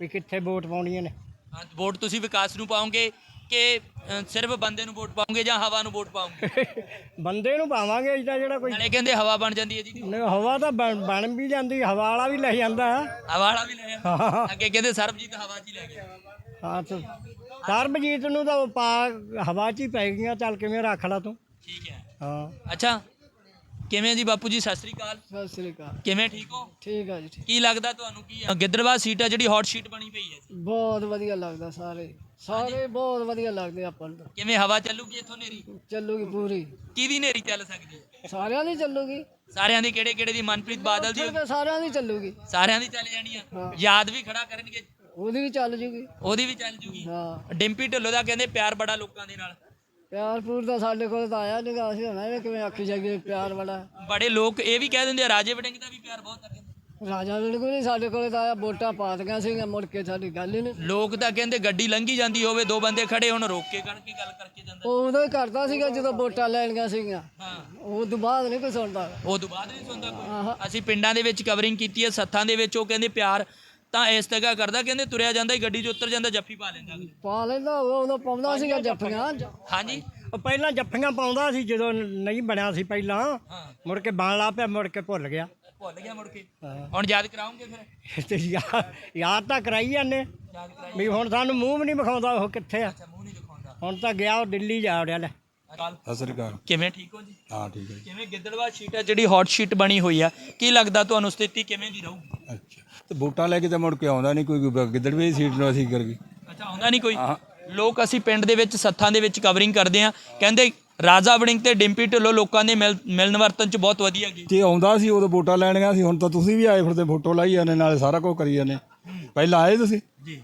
ਵੀ ਕਿੱਥੇ ਵੋਟ ਪਾਉਣੀਆਂ ਨੇ। ਹਾਂ ਵੋਟ ਤੁਸੀਂ ਵਿਕਾਸ ਨੂੰ ਪਾਓਗੇ ਕਿ ਅ, ਸਿਰਫ ਬੰਦੇ ਨੂੰ ਵੋਟ ਪਾਓਗੇ ਜਾਂ ਹਵਾ ਨੂੰ ਵੋਟ ਪਾਓਗੇ? ਬੰਦੇ ਨੂੰ ਪਾਵਾਂਗੇ ਇਦਾਂ ਜਿਹੜਾ ਕੋਈ ਨਾਲੇ ਕਹਿੰਦੇ ਹਵਾ ਬਣ ਜਾਂਦੀ ਹੈ ਜੀ। ਨਹੀਂ, ਹਵਾ ਤਾਂ ਬਣ ਬਣ ਵੀ ਜਾਂਦੀ ਹਵਾ ਵਾਲਾ ਵੀ ਲੈ ਜਾਂਦਾ। ਹਵਾ ਵਾਲਾ ਵੀ ਲੈ ਆ ਹਾਂ। ਅੱਗੇ ਕਹਿੰਦੇ ਸਰਬਜੀਤ ਹਵਾ 'ਚ ਹੀ ਲੈ ਗਿਆ। ਹਾਂ ਤੇ ਸਰਬਜੀਤ ਨੂੰ ਤਾਂ ਉਹ ਪਾ ਹਵਾ 'ਚ ਹੀ ਪੈ ਗਈਆਂ ਚੱਲ ਕਿਵੇਂ ਰੱਖ ਲਾ ਤੂੰ? ਠੀਕ ਹੈ। ਹਾਂ। ਅੱਛਾ ਕਿਵੇਂ ਜੀ ਬਾਪੂ ਜੀ? ਸਤਿ ਸ੍ਰੀ ਅਕਾਲ। ਸਤਿ ਸ੍ਰੀ ਅਕਾਲ। ਕਿਵੇਂ ਠੀਕ ਹੋ? ਠੀਕ ਆ ਜੀ ਕੀ ਲੱਗਦਾ ਤੁਹਾਨੂੰ? ਕੀ ਆ? ਗਿੱਦੜਵਾ ਸੀਟ ਆ ਜਿਹੜੀ ਹੌਟ ਸੀਟ ਬਣੀ ਪਈ ਹੈ ਜੀ। ਬਹੁਤ ਵਧੀਆ ਲੱਗਦਾ ਸਾਰੇ। ਸਾਰੇ ਬਹੁਤ ਵਧੀਆ ਲੱਗਦੇ ਆਪਾਂ ਨੂੰ। ਕਿਵੇਂ ਹਵਾ ਚੱਲੂਗੀ ਇੱਥੋਂ ਨੇਰੀ ਚੱਲੂਗੀ ਪੂਰੀ। ਕਿਹਦੀ ਨੇਰੀ ਚੱਲ ਸਕਦੀ ਹੈ? ਸਾਰਿਆਂ ਦੀ ਚੱਲੂਗੀ। ਸਾਰਿਆਂ ਦੀ ਕਿਹੜੇ ਕਿਹੜੇ ਦੀ? ਮਨਪ੍ਰੀਤ ਬਾਦਲ ਦੀ? ਸਾਰਿਆਂ ਦੀ ਚੱਲੂਗੀ। ਸਾਰਿਆਂ ਦੀ ਚੱਲ ਜਾਣੀ ਆ। ਯਾਦ ਵੀ ਖੜਾ ਕਰਨਗੇ। ਉਹਦੀ ਵੀ ਚੱਲ ਜੂਗੀ। ਉਹਦੀ ਵੀ ਚੱਲ ਜੂਗੀ। ਹਾਂ। ਡਿੰਪੀ ਢਿੱਲੋਂ ਦਾ ਕਹਿੰਦੇ ਪਿਆਰ ਬੜਾ ਲੋਕਾਂ ਦੇ ਨਾਲ। ਪਿਆਰਪੂਰ ਦਾ ਸਾਡੇ ਕੋਲ ਤਾਂ ਆਇਆ ਨਿਗਾ ਅਸੀਂ ਹੋਣਾ ਇਹ ਕਿਵੇਂ ਆਖੀ ਜਾਈਏ ਪਿਆਰ ਵਾਲਾ। ਬੜੇ ਲੋਕ ਇਹ ਵੀ ਕਹਿ ਦਿੰਦੇ ਆ ਰਾਜੇ ਵੜਿੰਗ ਦਾ ਵੀ ਪਿਆਰ ਬਹੁਤ ਕਹਿੰਦੇ ਰਾਜਾ ਬਿਲਕੁਲ ਨਹੀਂ ਸਾਡੇ ਕੋਲ ਤਾਂ ਆਇਆ ਵੋਟਾਂ ਪਾ ਦਿੱਤੀਆਂ ਸੀਗੀਆਂ ਮੁੜ ਕੇ ਸਾਡੀ ਗੱਲ ਹੀ ਨਹੀਂ ਲੋਕ ਤਾਂ ਕਹਿੰਦੇ ਗੱਡੀ ਲੰਘੀ ਜਾਂਦੀ ਹੋਵੇ ਦੋ ਬੰਦੇ ਖੜੇ ਹੁਣ ਰੋਕ ਕੇ ਕਰਕੇ ਗੱਲ ਕਰਕੇ ਜਾਂਦਾ। ਉਹ ਉਦੋਂ ਹੀ ਕਰਦਾ ਸੀਗਾ ਜਦੋਂ ਵੋਟਾਂ ਲੈਣੀਆਂ ਸੀਗੀਆਂ। ਹਾਂ। ਉਹ ਤੋਂ ਬਾਅਦ ਨਹੀਂ ਕੋਈ ਸੁਣਦਾ। ਉਹ ਤੋਂ ਬਾਅਦ ਨਹੀਂ ਸੁਣਦਾ ਕੋਈ। ਅਸੀਂ ਪਿੰਡਾਂ ਦੇ ਵਿੱਚ ਕਵਰਿੰਗ ਕੀਤੀ ਹੈ ਸੱਥਾਂ ਦੇ ਵਿੱਚ ਉਹ ਕਹਿੰਦੇ ਪਿਆਰ ਤਾਂ ਇਸ ਤਰ੍ਹਾਂ ਕਰਦਾ ਕਹਿੰਦੇ ਤੁਰਿਆ ਜਾਂਦਾ ਹੀ ਗੱਡੀ 'ਚ ਉਤਰ ਜਾਂਦਾ ਜੱਫੀ ਪਾ ਲੈਂਦਾ ਅਗਲੇ। ਪਾ ਲੈਂਦਾ ਉਹ ਉਦੋਂ ਪਾਉਂਦਾ ਸੀਗਾ ਜੱਫੀਆਂ। ਹਾਂਜੀ। ਉਹ ਪਹਿਲਾਂ ਜੱਫੀਆਂ ਪਾਉਂਦਾ ਸੀ ਜਦੋਂ ਨਹੀਂ ਬਣਿਆ ਸੀ ਪਹਿਲਾਂ ਹਾਂ। ਮੁੜ ਕੇ ਬਣ ਲਾ ਪਿਆ ਮੁੜ ਕੇ ਭੁੱਲ ਗਿਆ। ਭੁੱਲ ਗਿਆ ਮੁੜ ਕੇ। ਹਾਂ। ਹੁਣ ਯਾਦ ਕਰਾਉਂਗੇ ਫਿਰ? ਤੇ ਯਾਦ ਤਾਂ ਕਰਾਈ ਜਾਂਦੇ। ਯਾਦ ਕਰਾਈ ਵੀ ਹੁਣ ਸਾਨੂੰ ਮੂੰਹ ਵੀ ਨਹੀਂ ਵਿਖਾਉਂਦਾ ਉਹ ਕਿੱਥੇ ਆ। ਅੱਛਾ ਮੂੰਹ ਨਹੀਂ ਦਿਖਾਉਂਦਾ। ਹੁਣ ਤਾਂ ਗਿਆ ਉਹ ਦਿੱਲੀ ਜਾ ਵੜਿਆ ਲੈ। ਕੱਲ ਸਤਿ ਸ੍ਰੀ ਅਕਾਲ। ਕਿਵੇਂ ਠੀਕ ਹੋ ਜੀ? ਹਾਂ ਠੀਕ ਹੈ ਜੀ। ਕਿਵੇਂ ਗਿੱਦੜਵਾ ਸ਼ੀਟ ਹੈ ਜਿਹੜੀ ਹੌਟ ਸ਼ੀਟ ਬਣੀ ਹੋਈ ਆ? ਕੀ ਲੱਗਦਾ ਤੁਹਾਨੂੰ ਸਥਿਤੀ ਕਿਵੇਂ ਦੀ ਰਹੂਗੀ? ਅੱਛਾ। ਤੇ ਵੋਟਾਂ ਲੈ ਕੇ ਤਾਂ ਮੁੜ ਕੇ ਆਉਂਦਾ ਨਹੀਂ ਕੋਈ ਗਿੱਦੜ ਵੀ ਸੀਟ ਨੂੰ ਅਸੀਂ ਕਰ ਗਏ। ਅੱਛਾ ਆਉਂਦਾ ਨਹੀਂ ਕੋਈ? ਲੋਕ ਅਸੀਂ ਪਿੰਡ ਦੇ ਵਿੱਚ ਸੱਥਾਂ ਦੇ ਵਿੱਚ ਕਵਰਿੰਗ ਕਰਦੇ ਆ ਕਹਿੰਦੇ ਰਾਜਾ ਵੜਿੰਗ ਤੇ ਡਿੰਪੀ ਢਿੱਲੋਂ ਲੋਕਾਂ ਦੇ ਮਿਲ- ਮਿਲਣ ਵਰਤਨ ਚ ਬਹੁਤ ਵਧੀਆ ਗਏ ਜੇ ਆਉਂਦਾ ਸੀ ਉਦੋਂ ਵੋਟਾਂ ਲੈਣੀਆਂ ਸੀ ਹੁਣ ਤਾਂ ਤੁਸੀਂ ਵੀ ਆਏ ਫਿਰਦੇ ਫੋਟੋ ਲਾਈ ਜਾਂਦੇ ਨਾਲੇ ਸਾਰਾ ਕੁਝ ਕਰੀ ਜਾਂਦੇ। ਪਹਿਲਾਂ ਆਏ ਤੁਸੀਂ? ਜੀ।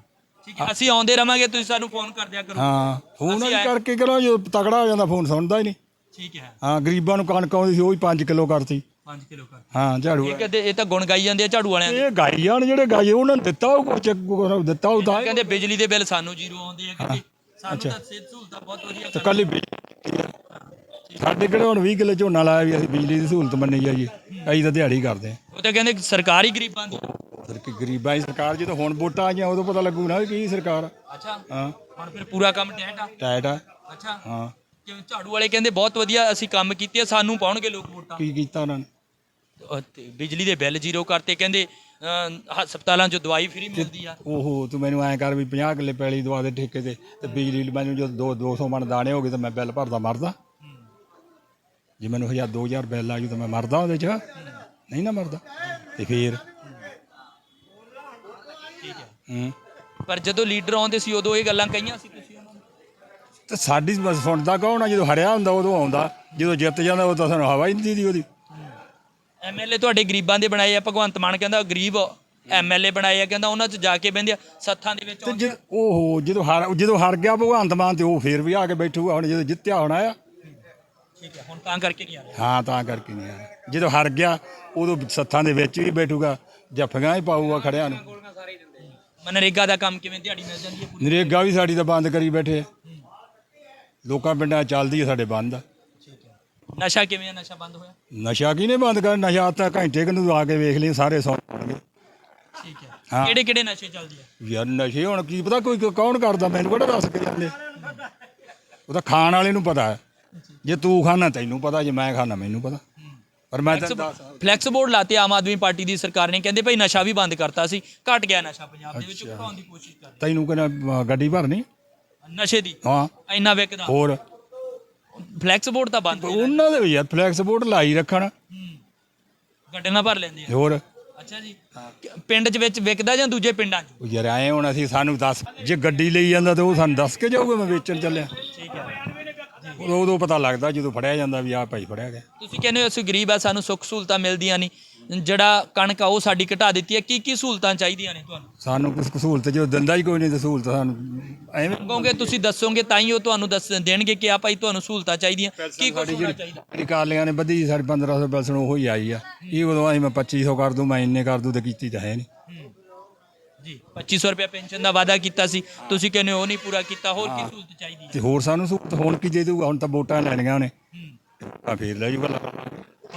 ਠੀਕ ਹੈ ਅਸੀਂ ਆਉਂਦੇ ਰਵਾਂਗੇ ਤੁਸੀਂ ਸਾਨੂੰ ਫੋਨ ਕਰ ਦਿਆ ਕਰੋ। ਹਾਂ ਫੋਨ ਅਸੀਂ ਆਏ- ਕਰਕੇ ਕਰੋ ਜੋ ਤਗੜਾ ਹੋ ਜਾਂਦਾ ਫੋਨ ਸੁਣਦਾ ਹੀ ਨਹੀਂ। ਠੀਕ ਹੈ। ਹਾਂ ਗਰੀਬਾਂ ਨੂੰ ਕਣਕ ਆਉਂਦੀ ਸੀ ਉਹ ਵੀ 5 ਕਿਲੋ ਕਰਤੀ। 5 ਕਿਲੋ ਕਰ ਹਾਂ ਝਾੜੂ ਇਹ ਕਹਿੰਦੇ ਇਹ ਤਾਂ ਗੁਣ ਗਾਈ ਜਾਂਦੇ ਆ ਝਾੜੂ ਵਾਲਿਆਂ ਦੇ। ਇਹ ਗਾਈ ਜਾਣ ਜਿਹੜੇ ਗਾਈ ਉਹਨਾਂ ਨੇ ਦਿੱਤਾ ਉਹ ਕੁਛ ਕੁਛ ਦਿੱਤਾ ਉਹ ਤਾਂ ਕਹਿੰਦੇ ਬਿਜਲੀ ਦੇ ਬਿੱਲ ਸਾਨੂੰ ਜ਼ੀਰੋ ਆਉਂਦੇ ਆ ਕਹਿੰਦੇ। ਸਾਨੂੰ ਤਾਂ ਸਿਹਤ ਸਹੂਲਤਾਂ ਬਹੁਤ ਵਧੀਆ ਤੇ ਕੱਲੀ ਸਾਡੇ ਕਿਹੜੇ ਹੁਣ 20 ਕਿਲੋ ਝੋਨਾ ਲਾਇਆ ਵੀ ਅਸੀਂ ਬਿਜਲੀ ਦੀ ਸਹੂਲਤ ਮੰਨੀ ਜਾਈਏ। ਅਸੀਂ ਤਾਂ ਦਿਹਾੜੀ ਕਰਦੇ ਹਾਂ। ਉਹ ਤਾਂ ਕਹਿੰਦੇ ਸਰਕਾਰ ਹੀ ਗਰੀਬਾਂ ਦੀ। ਫਿਰ ਕਿ ਗਰੀਬਾਂ ਦੀ ਸਰਕਾਰ ਜਦੋਂ ਹੁਣ ਵੋਟਾਂ ਆਈਆਂ ਉਦੋਂ ਪਤਾ ਲੱਗੂ ਨਾ ਵੀ ਕੀ ਸਰਕਾਰ ਆ। ਅੱਛਾ। ਹਾਂ। ਹੁਣ ਫਿਰ ਪੂਰਾ ਕੰਮ ਟੈਟ ਆ। ਟਾਇਟ ਆ। ਅੱਛਾ। ਹਾਂ। ਕਿਉਂ ਝਾੜੂ ਵਾਲੇ ਕਹਿੰਦੇ ਬਹੁਤ ਵਧੀਆ ਅਸੀਂ ਕੰਮ ਕੀਤੇ ਆ, ਸਾਨੂੰ ਪਾਉਣਗੇ ਲੋਕ ਵੋਟਾਂ। ਕੀ ਕੀਤਾ ਉਹਨਾਂ ਨੇ? ਬਿਜਲੀ ਦੇ ਬਿੱਲ ਜ਼ੀਰੋ ਕਰਤੇ ਕਹਿੰਦੇ ਅਹ ਹਸਪਤਾਲਾਂ 'ਚ ਦਵਾਈ ਫ੍ਰੀ ਮਿਲਦੀ ਆ। ਓਹੋ ਤੂੰ ਮੈਨੂੰ ਐਂ ਕਰ ਵੀ 50 ਕਿੱਲੇ ਪੈਲੀ ਦਵਾ ਦੇ ਠੇਕੇ ਤੇ ਤੇ ਬਿਜਲੀ ਮੈਨੂੰ ਜਦੋਂ 2 200 ਮਣ ਦਾਣੇ ਹੋ ਗਏ ਤਾਂ ਮੈਂ ਬਿੱਲ ਭਰਦਾ ਮਰਦਾ। ਜੇ ਮੈਨੂੰ 1000 2000 ਬਿੱਲ ਆ ਜੂ ਤਾਂ ਮੈਂ ਮਰਦਾ ਉਹਦੇ 'ਚ। ਨਹੀਂ ਨਾ ਮਰਦਾ। ਤੇ ਫੇਰ? ਠੀਕ ਹੈ। ਹੂੰ। ਪਰ ਜਦੋਂ ਲੀਡਰ ਆਉਂਦੇ ਸੀ ਉਦੋਂ ਇਹ ਗੱਲਾਂ ਕਹੀਆਂ ਸੀ ਤੁਸੀਂ ਉਹਨਾਂ ਨੂੰ? ਤੇ ਸਾਡੀ ਬਸ ਸੁਣਦਾ ਕੌਣ ਆ? ਜਦੋਂ ਹਰਿਆ ਹੁੰਦਾ ਉਦੋਂ ਆਉਂਦਾ। ਜਦੋਂ ਜਿੱਤ ਜਾਂਦਾ ਉਹ ਤਾਂ ਸਾਨੂੰ ਹਵਾ ਹੀ ਨਹੀਂ ਦੀਦੀ ਉਹਦੀ। ਐਮਐਲਏ ਤੁਹਾਡੇ ਗਰੀਬਾਂ ਦੇ ਬਣਾਏ ਆ ਭਗਵੰਤ ਮਾਨ ਕਹਿੰਦਾ ਗਰੀਬ ਐਮਐਲਏ ਬਣਾਏ ਆ ਕਹਿੰਦਾ ਉਹਨਾਂ 'ਚ ਜਾ ਕੇ ਬਹਿੰਦੇ ਆ ਸੱਥਾਂ ਦੇ ਵਿੱਚ ਤੇ ਆਉਂਦੇ ਜਦ ਓਹੋ ਜਦੋਂ ਹਾਰ ਜਦੋਂ ਹਾਰ ਗਿਆ ਭਗਵੰਤ ਮਾਨ ਤੇ ਉਹ ਫੇਰ ਵੀ ਆ ਕੇ ਬੈਠੂਗਾ ਹੁਣ ਜਦੋਂ ਜਿੱਤਿਆ ਹੋਣਾ ਆ। ਠੀਕ ਹੈ ਹੁਣ ਤਾਂ ਕਰਕੇ ਨਹੀਂ ਆ ਰਹੇ। ਹਾਂ ਤਾਂ ਕਰਕੇ ਨਹੀਂ ਆਇਆ ਜਦੋਂ ਹਾਰ ਗਿਆ ਉਦੋਂ ਸੱਥਾਂ ਦੇ ਵਿੱਚ ਵੀ ਬੈਠੂਗਾ ਜੱਫੀਆਂ ਹੀ ਪਾਊਗਾ ਖੜਿਆਂ ਨੂੰ। ਮਨਰੇਗਾ ਦਾ ਕੰਮ ਕਿਵੇਂ ਦਿਹਾੜੀ ਮਿਲ ਜਾਂਦੀ ਹੈ ਪੂਰੀ? ਨਰੇਗਾ ਵੀ ਸਾਡੀ ਤਾਂ ਬੰਦ ਕਰੀ ਬੈਠੇ। ਆ ਲੋਕਾਂ ਪਿੰਡਾਂ 'ਚ ਚੱਲਦੀ ਹੈ ਸਾਡੇ ਬੰਦ। ਆ ਨਸ਼ਾ ਕਿਵੇਂ ਆ? ਨਸ਼ਾ ਬੰਦ ਹੋਇਆ? ਨਸ਼ਾ ਕਿਹਨੇ ਬੰਦ ਕਰ ਨਸ਼ਾ ਤਾਂ ਘੰਟੇ ਕੁ ਨੂੰ ਆ ਕੇ ਵੇਖ ਲਈ ਸਾਰੇ ਸੌਂ ਜਾਣਗੇ। ਠੀਕ ਹੈ। ਹਾਂ। ਕਿਹੜੇ ਕਿਹੜੇ ਨਸ਼ੇ ਚੱਲਦੇ ਆ? ਯਾਰ ਨਸ਼ੇ ਹੁਣ ਕੀ ਪਤਾ ਕੋਈ ਕੌਣ ਕਰਦਾ ਮੈਨੂੰ ਕਿਹੜਾ ਦੱਸ ਕੇ ਜਾਂਦੇ? ਉਹ ਤਾਂ ਖਾਣ ਵਾਲੇ ਨੂੰ ਪਤਾ ਹੈ। ਜੇ ਤੂੰ ਖਾਣਾ ਤੈਨੂੰ ਪਤਾ ਜੇ ਮੈਂ ਖਾਣਾ ਮੈਨੂੰ ਪਤਾ। ਪਰ ਮੈਂ ਤਾਂ ਦੱਸ ਫਲੈਕਸ ਬੋਰਡ ਲਾਤੇ ਆਮ ਆਦਮੀ ਪਾਰਟੀ ਦੀ ਸਰਕਾਰ ਨੇ ਕਹਿੰਦੇ ਭਾਈ ਨਸ਼ਾ ਵੀ ਬੰਦ ਕਰਤਾ ਸੀ ਘਟ ਗਿਆ ਨਸ਼ਾ ਪੰਜਾਬ ਦੇ ਵਿੱਚ ਘਟਾਉਣ ਦੀ ਕੋਸ਼ਿਸ਼ ਕਰ ਤੈਨੂੰ ਕਹਿੰਦਾ ਗੱਡੀ ਭਰਨੀ? ਨਸ਼ੇ ਦੀ? ਹਾਂ। ਇੰਨਾ ਵਿਕਦਾ। ਹੋਰ? ਫਲੈਕਸ ਬੋਰਡ ਤਾਂ ਬੰਦ ਉਹਨਾਂ ਦੇ ਵੀ ਯਾਰ ਫਲੈਕਸ ਬੋਰਡ ਲਾਈ ਰੱਖਣ। ਗੱਡੇ ਨਾਲ ਭਰ ਲੈਂਦੇ ਆ। ਹੋਰ? ਅੱਛਾ ਜੀ। ਪਿੰਡ 'ਚ ਵਿੱਚ ਵਿਕਦਾ ਜਾਂ ਦੂਜੇ ਪਿੰਡਾਂ 'ਚ? ਉਹ ਯਾਰ ਆਏ ਹੁਣ ਅਸੀਂ ਸਾਨੂੰ ਦੱਸ ਜੇ ਗੱਡੀ ਲਈ ਜਾਂਦਾ ਤੇ ਉਹ ਸਾਨੂੰ ਦੱਸ ਕੇ ਜਾਊਗਾ ਮੈਂ ਵੇਚਣ ਚੱਲਿਆ। ਠੀਕ ਹੈ। ਉਦੋਂ ਉਦੋਂ ਪਤਾ ਲੱਗਦਾ ਜਦੋਂ ਫੜਿਆ ਜਾਂਦਾ ਵੀ ਆਹ ਭਾਈ ਫੜਿਆ ਗਿਆ। ਤੁਸੀਂ ਕਹਿੰਦੇ ਹੋ ਅਸੀਂ ਗਰੀਬ ਆ ਸਾਨੂੰ ਸੁੱਖ ਸਹੂਲਤਾਂ ਮਿਲਦੀਆਂ ਨਹੀਂ। ਜਿਹੜਾ ਕਣਕ ਆ ਉਹ ਸਾਡੀ ਘਟਾ ਦਿੱਤੀ ਹੈ। ਕੀ ਕੀ ਸਹੂਲਤਾਂ ਚਾਹੀਦੀਆਂ ਨੇ ਤੁਹਾਨੂੰ? ਸਾਨੂੰ ਕੁਝ ਸਹੂਲਤ ਜਦੋਂ ਦਿੰਦਾ ਹੀ ਕੋਈ ਨਹੀਂ ਤੇ ਸਹੂਲਤ ਸਾਨੂੰ ਐਵੇਂ ਕਹੋਗੇ ਤੁਸੀਂ ਦੱਸੋਗੇ ਤਾਂ ਹੀ ਉਹ ਤੁਹਾਨੂੰ ਦੱਸ ਦੇਣਗੇ ਕਿ ਆ ਭਾਈ ਤੁਹਾਨੂੰ ਸਹੂਲਤਾਂ ਚਾਹੀਦੀਆਂ। ਕੀ ਕੁਝ ਹੋਣਾ ਚਾਹੀਦਾ? ਜਿਹੜੀ ਕਾਲੀਆਂ ਨੇ ਵਧੀ ਸਾਡੀ 1500 ਪੈਸਣ ਉਹ ਹੀ ਆਈ ਆ। ਇਹ ਉਦੋਂ ਆਈ ਮੈਂ 2500 ਕਰ ਦੂੰ ਮੈਂ ਇੰਨੇ ਕਰ ਦੂੰ ਤੇ ਕੀਤੀ ਤਾਂ ਹੈ ਨਹੀਂ। ਜੀ 2500 ਰੁਪਏ ਪੈਨਸ਼ਨ ਦਾ ਵਾਅਦਾ ਕੀਤਾ ਸੀ। ਤੁਸੀਂ ਕਹਿੰਦੇ ਉਹ ਨਹੀਂ ਪੂਰਾ ਕੀਤਾ ਹੋਰ ਕੀ ਸਹੂਲਤ ਚਾਹੀਦੀ ਹੈ? ਤੇ ਹੋਰ ਸਾਨੂੰ ਸਹੂਲਤ ਹੁਣ ਕੀ ਦੇ ਦੂਗਾ ਹੁਣ ਤਾਂ ਵੋਟਾਂ ਲੈਣੀਆਂ ਉਹਨੇ। ਆ ਫੇਰ ਲੈ ਜੂਗਾ